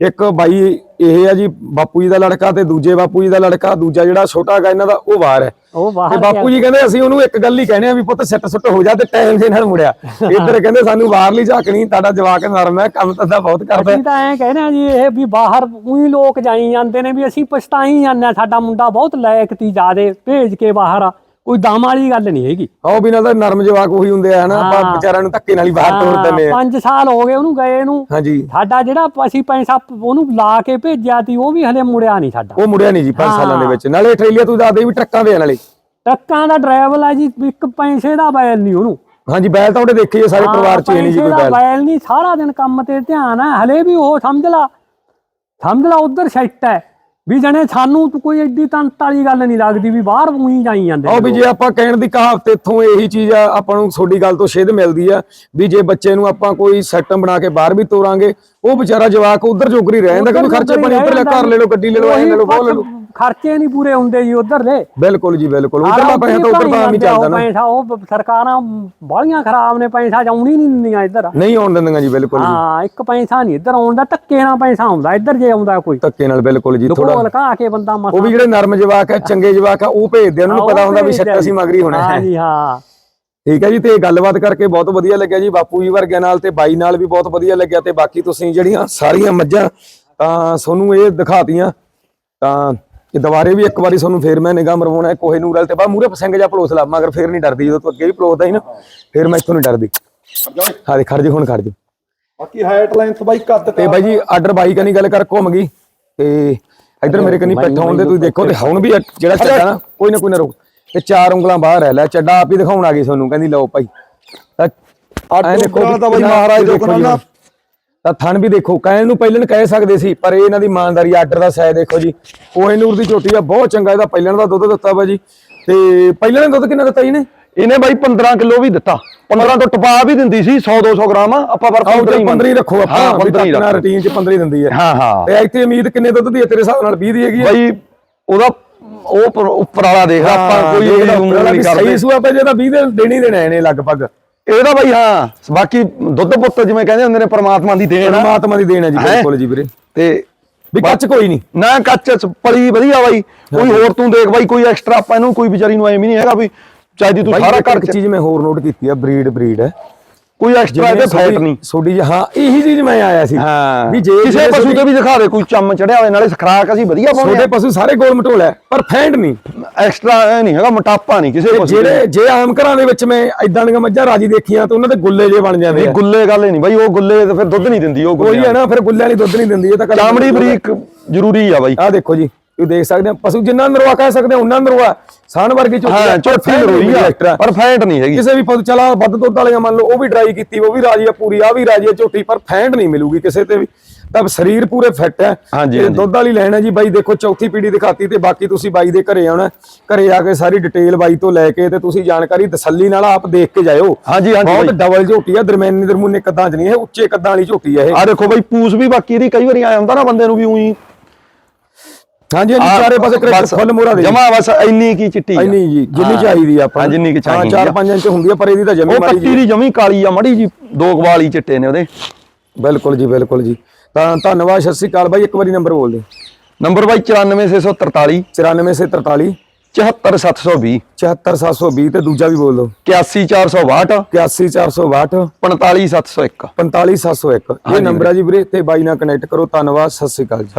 ਇੱਕ ਬਾਈ ਇਹ ਹੈ ਜੀ ਬਾਪੂ ਜੀ ਦਾ ਲੜਕਾ ਤੇ ਦੂਜੇ ਬਾਪੂ ਜੀ ਦਾ ਲੜਕਾ ਦੂਜਾ ਜਿਹੜਾ ਛੋਟਾ ਹੈਗਾ ਇਹਨਾਂ ਦਾ ਉਹ ਬਾਹਰ ਹੈ। ਉਹ ਤੇ ਬਾਹਰ ਬਾਪੂ ਜੀ ਕਹਿੰਦੇ ਅਸੀਂ ਉਹਨੂੰ ਇੱਕ ਗੱਲ ਹੀ ਕਹਿੰਦੇ ਆ ਵੀ ਪੁੱਤ ਸਿੱਟ ਸੁੱਟ ਹੋ ਜਾ ਤੇ ਟਾਈਮ ਦੇ ਨਾਲ ਮੁੜਿਆ। ਇੱਧਰ ਕਹਿੰਦੇ ਸਾਨੂੰ ਬਾਹਰਲੀ ਝਾਕਣੀ ਤੁਹਾਡਾ ਜਵਾਕ ਨਰਮ ਹੈ ਕੰਮ ਤਾਂ ਬਹੁਤ ਕਰਦਾ ਅਸੀਂ ਤਾਂ ਐਂ ਕਹਿੰਦੇ ਆ ਜੀ ਇਹ ਵੀ ਬਾਹਰ ਉਹੀ ਲੋਕ ਜਾਈ ਜਾਂਦੇ ਨੇ ਵੀ ਅਸੀਂ ਪਛਤਾਈ ਜਾਂਦੇ ਸਾਡਾ ਮੁੰਡਾ ਬਹੁਤ ਲਾਇਕ ਤੀ ਜਿਆਦੇ ਭੇਜ ਕੇ ਬਾਹਰ ਕੋਈ ਦਮ ਵਾਲੀ ਗੱਲ ਨਹੀਂ ਹੈਗੀ। ਆਓ ਬਿਨਾਂ ਤਾਂ ਨਰਮ ਜਵਾਕ ਉਹੀ ਹੁੰਦੇ ਆ ਹਨਾ? ਆਪਾਂ ਹਾਂ। ਵਿਚਾਰਿਆਂ ਨੂੰ ਧੱਕੇ ਨਾਲ ਹੀ ਬਾਹਰ ਤੋੜ ਦਿੰਦੇ ਆ। 5 ਸਾਲ ਹੋ ਗਏ ਉਹਨੂੰ ਗਏ ਨੂੰ। ਹਾਂਜੀ। ਸਾਡਾ ਜਿਹੜਾ ਅਸੀਂ ਪੈਸਾ ਉਹਨੂੰ ਲਾ ਕੇ ਭੇਜਿਆ ਤੀ ਉਹ ਵੀ ਹਲੇ ਮੁੜਿਆ ਨਹੀਂ ਸਾਡਾ। ਉਹ ਮੁੜਿਆ ਨਹੀਂ ਜੀ 5 ਸਾਲਾਂ ਦੇ ਵਿੱਚ। ਨਾਲੇ ਟ੍ਰੇਲੀਆ ਤੂੰ ਦੱਸਦੇ ਵੀ ਟਰੱਕਾਂ ਦੇ ਆ ਨਾਲੇ। ਟੱਕਾਂ ਦਾ ਡਰਾਈਵਰ ਆ ਜੀ ਇੱਕ ਪੈਸੇ ਦਾ ਬੈਲ ਨਹੀਂ ਉਹਨੂੰ। ਹਾਂਜੀ ਬੈਲ ਤਾਂ ਉਹਦੇ ਦੇਖੇ ਆ, ਸਾਰੇ ਪਰਿਵਾਰ ਚ ਹੀ ਨਹੀਂ ਜੀ ਕੋਈ ਬੈਲ। ਬੈਲ ਨਹੀਂ ਸਾਰਾ ਦਿਨ ਕੰਮ ਤੇ ਧਿਆਨ ਹੈ ਹਲੇ ਵੀ ਉਹ ਸਮਝ ਲਾ ਸਮਝ ਲਾ ਉਧਰ ਸੈੱਟ ਹੈ ਵੀ ਜਣੇ ਸਾਨੂੰ ਤਾਂ ਕੋਈ ਐਡੀ ਤੰਤ ਵਾਲੀ ਗੱਲ ਨਹੀਂ ਲੱਗਦੀ ਵੀ ਬਾਹਰ ਉਹੀ ਜਾਈ ਜਾਂਦੇ ਨੇ ਵੀ ਜੇ ਆਪਾਂ ਕਹਿਣ ਦੀ ਕਹਾਵਤ ਇੱਥੋਂ ਇਹੀ ਚੀਜ਼ ਆ ਆਪਾਂ ਨੂੰ ਤੁਹਾਡੀ ਗੱਲ ਤੋਂ ਸ਼ੇਧ ਮਿਲਦੀ ਆ ਵੀ ਜੇ ਬੱਚੇ ਨੂੰ ਆਪਾਂ ਕੋਈ ਸਿਸਟਮ ਬਣਾ ਕੇ ਬਾਹਰ ਵੀ ਤੋਰਾਂਗੇ ਉਹ ਵਿਚਾਰਾ ਜਵਾਕ ਉਧਰ ਜੋਗਰੀ ਰਹਿ ਜਾਂਦਾ ਕਿਉਂਕਿ ਖਰਚੇ ਪਾਣੀ ਉਧਰ ਲੈ ਘਰ ਲੈ ਲਓ ਗੱਡੀ ਲੈ ਲਓ ਐਂ ਲੈ ਲਓ ਉਹ ਲੈ ਲਓ। ਖਰਚੇ ਨਹੀਂ ਪੂਰੇ ਹੁੰਦੇ ਜੀ ਉਧਰ ਦੇ ਬਿਲਕੁਲ ਜੀ ਬਿਲਕੁਲ। ਉਧਰਲਾ ਪੈਸਾ ਤਾਂ ਉਧਰ ਤਾਂ ਨਹੀਂ ਚੱਲਦਾ ਨਾ। ਪੈਸਾ ਉਹ ਸਰਕਾਰਾਂ ਬਾਲੀਆਂ ਖਰਾਬ ਨੇ ਪੈਸਾ ਜਾਉਣੀ ਨਹੀਂ ਦਿੰਦੀਆਂ ਇੱਧਰ। ਨਹੀਂ ਆਉਣ ਦਿੰਦੀਆਂ ਜੀ ਬਿਲਕੁਲ ਜੀ। ਹਾਂ ਇੱਕ ਪੈਸਾ ਨਹੀਂ ਇੱਧਰ ਆਉਂਦਾ ਧੱਕੇ ਨਾਲ ਪੈਸਾ ਆਉਂਦਾ ਇੱਧਰ ਜੇ ਆਉਂਦਾ ਕੋਈ। ਧੱਕੇ ਨਾਲ ਬਿਲਕੁਲ ਜੀ ਥੋੜਾ ਲੁਕੋ ਕੇ ਬੰਦਾ ਉਹ ਮਸਾ ਵੀ ਜਿਹੜੇ ਨਰਮ ਜਵਾਕ ਆ ਚੰਗੇ ਜਵਾਕ ਆ ਉਹ ਭੇਜਦੇ ਉਹਨਾਂ ਨੂੰ ਪਤਾ ਹੁੰਦਾ ਵੀ ਛੱਟ ਅਸੀਂ ਮਗਰੀ ਹੋਣਾ। ਹਾਂ ਹੈ ਜੀ ਹਾਂ। ਠੀਕ ਹੈ ਜੀ ਤੇ ਗੱਲਬਾਤ ਕਰਕੇ ਬਹੁਤ ਵਧੀਆ ਲੱਗਿਆ ਜੀ ਬਾਪੂ ਜੀ ਵਰਗਿਆਂ ਨਾਲ ਤੇ ਬਾਈ ਨਾਲ ਵੀ ਬਹੁਤ ਵਧੀਆ ਲੱਗਿਆ ਤੇ ਬਾਕੀ ਤੁਸੀਂ ਜਿਹੜੀਆਂ ਸਾਰੀਆਂ ਮੱਝਾਂ ਤਾਂ ਤੁਹਾਨੂੰ ਇਹ ਦਿਖਾਤੀਆਂ ਤਾਂ ਇਹ ਦੁਬਾਰੇ ਵੀ ਇੱਕ ਵਾਰੀ ਤੁਹਾਨੂੰ ਫੇਰ ਮੈਂ ਨਿਗਾਹ ਮਰਵਾਉਣਾ ਹੈ ਕੋਹੇ ਨੂਰ ਵਾਲ ਤੇ ਬਾ ਮੂਰੇ ਸਿੰਘ ਜਾ ਪਲੋਸ ਲਾ ਮਗਰ ਫੇਰ ਨਹੀਂ ਡਰਦੀ ਜਦੋਂ ਤੂੰ ਅੱਗੇ ਵੀ ਪਲੋਸਦਾ ਹੀ ਨਾ ਫੇਰ ਮੈਂ ਇੱਥੋਂ ਨਹੀਂ ਡਰਦੀ। ਹਾਂ ਦੇ ਖੜ ਜੀ ਹੁਣ ਖੜ ਜੀ। ਬਾਕੀ ਹਾਈਟ ਲੈਂਥ ਬਾਈ ਕੱਦ ਤੇ ਬਾਈ ਜੀ ਆਰਡਰ ਬਾਈ ਕਨੀ ਗੱਲ ਕਰ ਘੁੰਮ ਗਈ। ਤੇ ਇੱਧਰ ਮੇਰੇ ਕਨੀ ਪੈਠਾ ਹੁੰਦੇ ਤੁਸੀਂ ਦੇਖੋ ਤੇ ਹੁਣ ਵੀ ਜਿਹੜਾ ਚੱਡਾ ਨਾ ਕੋਈ ਨਾ ਕੋਈ ਨਾ ਰੁਕ। ਤੇ ਚਾਰ ਉਂਗਲਾਂ ਬਾਹਰ ਹੈ ਲੈ ਚੱਡਾ ਆਪ ਹੀ ਦਿਖਾਉਣ ਆ ਗਈ ਤੁਹਾਨੂੰ ਕਹਿੰਦੀ ਲਓ ਭਾਈ। ਤਾਂ ਐਂ ਦੇਖੋ ਮਹਾਰਾਜ ਦੇ ਕੋਲ ਨਾ- ਤਾਂ ਥਣ ਵੀ ਦੇਖੋ ਕਹਿਣ ਨੂੰ ਪਹਿਲਾਂ ਕਹਿ ਸਕਦੇ ਸੀ ਪਰ ਇਹ ਇਹਨਾਂ ਦੀ ਇਮਾਨਦਾਰੀ ਆਰਡਰ ਦਾ ਸਾਇ ਦੇਖੋ ਜੀ। ਕੋਹੇ ਨੂਰ ਦੀ ਝੋਟੀ ਆ ਬਹੁਤ ਚੰਗਾ ਇਹਦਾ ਪਹਿਲਾਂ ਦਾ ਦੁੱਧ ਦਿੱਤਾ ਵਾ ਜੀ। ਤੇ ਪਹਿਲਾਂ ਦਾ ਦੁੱਧ ਕਿੰਨਾ ਦਿੱਤਾ ਇਹਨੇ? ਇਹਨੇ ਬਾਈ 15 ਕਿਲੋ ਵੀ ਦਿੱਤਾ। 15 ਤੋਂ ਟਪਾ ਵੀ ਦਿੰਦੀ ਸੀ 100 200 ਗ੍ਰਾਮ ਆਪਾਂ ਪਰ ਆਓ 15 ਤੇ 15 ਹੀ ਰੱਖੋ ਆਪਾਂ ਹਾਂ, ਵੀ 15 ਹੀ। ਰੁਟੀਨ ਚ 15 ਹੀ ਦਿੰਦੀ ਹੈ ਹਾਂ ਹਾਂ। ਤੇ ਇੱਥੇ ਉਮੀਦ ਕਿੰਨੇ ਦੁੱਧ ਦੀ ਹੈ ਤੇਰੇ ਹਿਸਾਬ ਨਾਲ 20 ਦੀ ਹੈਗੀ ਬਾਈ ਉਹਦਾ ਉਹ ਪਰ- ਉੱਪਰ ਵਾਲਾ ਦੇਖ ਆਪਾਂ ਕੋਈ ਇਹਦਾ ਨਹੀਂ ਕਰਦੇ ਸਹੀ ਸੂਆ ਪੈ ਜੇ ਤਾਂ 20 ਦੇ ਦੇਣੀ ਦੇਣਾ ਇਹਨੇ ਲਗਭਗ। ਇਹਦਾ ਬਾਈ ਹਾਂ। ਬਾਕੀ ਦੁੱਧ ਪੁੱਤ ਜਿਵੇਂ ਕਹਿੰਦੇ ਹੁੰਦੇ ਨੇ ਪਰਮਾਤਮਾ ਦੀ ਦੇਣ ਆ। ਪਰਮਾਤਮਾ ਦੀ ਦੇਣ ਹੈ ਜੀ? ਬਿਲਕੁਲ ਜੀ ਵੀਰੇ। ਤੇ ਵੀ ਕੱਚ ਕੋਈ ਨਹੀਂ। ਨਾ ਕੱਚ ਪਲੀ ਵਧੀਆ ਬਾਈ। ਕੋਈ ਹੋਰ ਤੂੰ ਦੇਖ ਬਾਈ ਕੋਈ ਐਕਸਟਰਾ ਆਪਾਂ ਇਹਨੂੰ ਕੋਈ ਵਿਚਾਰੀ ਨੂੰ ਐਵੇਂ ਨਹੀਂ ਹੈਗਾ ਵੀ ਚਾਹੀਦੀ ਤੂੰ ਸਾਰਾ ਘਰ ਚੀਜ਼ ਮੈਂ ਹੋਰ ਨੋਟ ਕੀਤੀ ਆ ਬਰੀਡ ਬਰੀਡ ਹੈ। ਕੋਈ ਐਕਸਟਰਾ ਇਹਦੇ ਫੈਟ ਨਹੀਂ। ਛੋਟੀ ਜਿਹੀ ਹਾਂ ਇਹੀ ਚੀਜ਼ ਮੈਂ ਆਇਆ ਸੀ। ਹਾਂ। ਵੀ ਜੇ ਕਿਸੇ ਪਸ਼ੂ ਤੇ ਵੀ ਦਿਖਾ ਦੇ ਕੋਈ ਚੰਮ ਚੜਿਆ ਹੋਵੇ ਨਾਲੇ ਖਰਾਕ ਅਸੀਂ ਵਧੀਆ ਪਾਉਂਦੇ ਛੋਟੇ ਪਸ਼ੂ ਸਾਰੇ ਗੋਲ ਮਟੋਲ ਪਰ ਫੈਂਡ ਨਹੀਂ। ਐਕਸਟਰਾ ਨਹੀਂ ਹੈਗਾ ਮੋਟਾਪਾ ਨਹੀਂ ਕਿਸੇ ਪਸ਼ੂ ਜਿਹੜੇ ਜੇ ਆਮ ਘਰਾਂ ਦੇ ਵਿੱਚ ਮੈਂ ਇਦਾਂ ਦੀਆਂ ਮੱਝਾਂ ਰਾਜੀ ਦੇਖੀਆਂ ਤਾਂ ਉਹਨਾਂ ਦੇ ਗੁੱਲੇ ਜੇ ਬਣ ਜਾਂਦੇ ਆ ਗੁੱਲੇ ਗੱਲ ਨਹੀਂ ਬਾਈ ਉਹ ਗੁੱਲੇ ਤੇ ਫਿਰ ਦੁੱਧ ਨਹੀਂ ਦਿੰਦੀ ਉਹ ਕੋਈ ਗੁੱਲੇ ਹੈ ਨਾ ਫਿਰ ਗੁੱਲਿਆਂ ਵਾਲੀ ਦੁੱਧ ਨਹੀਂ ਦਿੰਦੀ ਇਹ ਤਾਂ ਗੱਲ- ਚਾਮੜੀ ਬਰੀਕ ਜ਼ਰੂਰੀ ਆ ਬਾਈ। ਆਹ ਦੇਖੋ ਜੀ। ਤੁਸੀਂ ਦੇਖ ਸਕਦੇ ਹੋ ਪਸ਼ੂ ਜਿੰਨਾ ਨਰਵਾ ਕਹਿ ਸਕਦੇ ਹੋ ਉਹਨਾਂ ਨਰਵਾ ਸਾਨ ਵਰਗੀ ਝੋਟੀ ਹਾਂ ਹੈ, ਆ ਐਕਸਟਰਾ। ਪਰ ਫੈਟ ਨਹੀਂ ਹੈਗੀ। ਕਿਸੇ ਵੀ ਪਸ਼ੂ ਚਲਾ ਵੱਧ ਦੁੱਧ ਵਾਲੀਆਂ ਮੰਨ ਲਓ ਉਹ ਵੀ ਡਰਾਈ ਕੀਤੀ ਉਹ ਵੀ ਰਾਜੀ ਆ ਪੂਰੀ ਆ ਵੀ ਰਾਜੀ ਆ ਝੋਟੀ ਪਰ ਫੈਂਟ ਨਹੀਂ ਮਿਲੂਗੀ ਕਿਸੇ ਤੇ ਵੀ। ਤਾਂ ਸਰੀਰ ਪੂਰੇ ਫਿੱਟ ਹੈ ਤੇ। ਦੁੱਧ ਵਾਲੀ ਲੈਣਾ ਜੀ ਬਾਈ ਦੇਖੋ ਚੌਥੀ ਪੀੜੀ ਦਿਖਾਤੀ ਤੇ ਬਾਕੀ ਤੁਸੀਂ ਬਾਈ ਦੇ ਘਰੇ ਆਉਣਾ। ਘਰੇ ਆ ਕੇ ਸਾਰੀ ਡਿਟੇਲ ਬਾਈ ਤੋਂ ਲੈ ਕੇ ਤੇ ਤੁਸੀਂ ਜਾਣਕਾਰੀ ਤਸੱਲੀ ਨਾਲ ਆਪ ਦੇਖ ਕੇ ਜਾਇਓ। ਹਾਂਜੀ, ਹਾਂਜੀ ਬਹੁਤ। ਡਬਲ ਝੋਟੀ ਆ ਦਰਮਿਆਨੀ ਦਰਮੂਨੇ ਕੱਦਾਂ ਚ ਨਹੀਂ ਇਹ ਉੱਚੇ ਕੱਦਾਂ ਵਾਲੀ ਝੋਟੀ ਆ ਇਹ। ਆ ਦੇਖੋ ਬਾਈ ਪੂਸ ਵੀ ਬਾਕੀ ਇਹਦੀ ਕਈ ਵਾਰੀ ਆਇਆ ਹੁੰਦਾ ਨਾ ਬੰਦੇ ਨੂੰ ਵੀ ਉਹੀ। ਹਾਂਜੀ ਹਾਂਜੀ ਚਾਰੇ ਪਾਸੇ ਕਰੇਟ ਫੁੱਲ ਮੋਰਾ ਦੇ ਜਮਾ ਬਸ ਇੰਨੀ ਕੀ ਚਿੱਟੀ ਆ। ਇੰਨੀ ਜੀ ਜਿੰਨੀ। ਚਾਹੀਦੀ ਆ ਆਪਾਂ ਹਾਂ ਜਿੰਨੀ ਕੀ ਚਾਹੀਦੀ ਆ। 4-5 ਇੰਚ ਹੁੰਦੀ ਆ ਪਰ ਇਹਦੀ ਤਾਂ ਜਮੀ ਉਹ ਮਾੜੀ ਕੱਟੀ ਜੀ ਦੀ ਜਮੀ ਕਾਲੀ ਆ ਮੜੀ ਜੀ ਦੋ ਗਵਾਲੀ ਚਿੱਟੇ ਨੇ ਉਹਦੇ। ਬਿਲਕੁਲ ਜੀ ਬਿਲਕੁਲ ਜੀ। ਤਾਂ ਧੰਨਵਾਦ ਸਤਿ ਸ਼੍ਰੀ ਅਕਾਲ ਬਾਈ ਇੱਕ ਵਾਰੀ ਨੰਬਰ ਬੋਲ ਦੇ ਨੰਬਰ ਬਾਈ 94643 9443 74720 74720 ਤੇ ਦੂਜਾ ਵੀ ਬੋਲ ਦਿਓ। 81462 81462 45701 45701 ਇਹ ਨੰਬਰ ਆ ਜੀ ਵੀਰੇ ਤੇ ਬਾਈ ਨਾਲ ਕਨੈਕਟ ਕਰੋ। ਧੰਨਵਾਦ ਸਤਿ ਸ਼੍ਰੀ ਅਕਾਲ ਜੀ।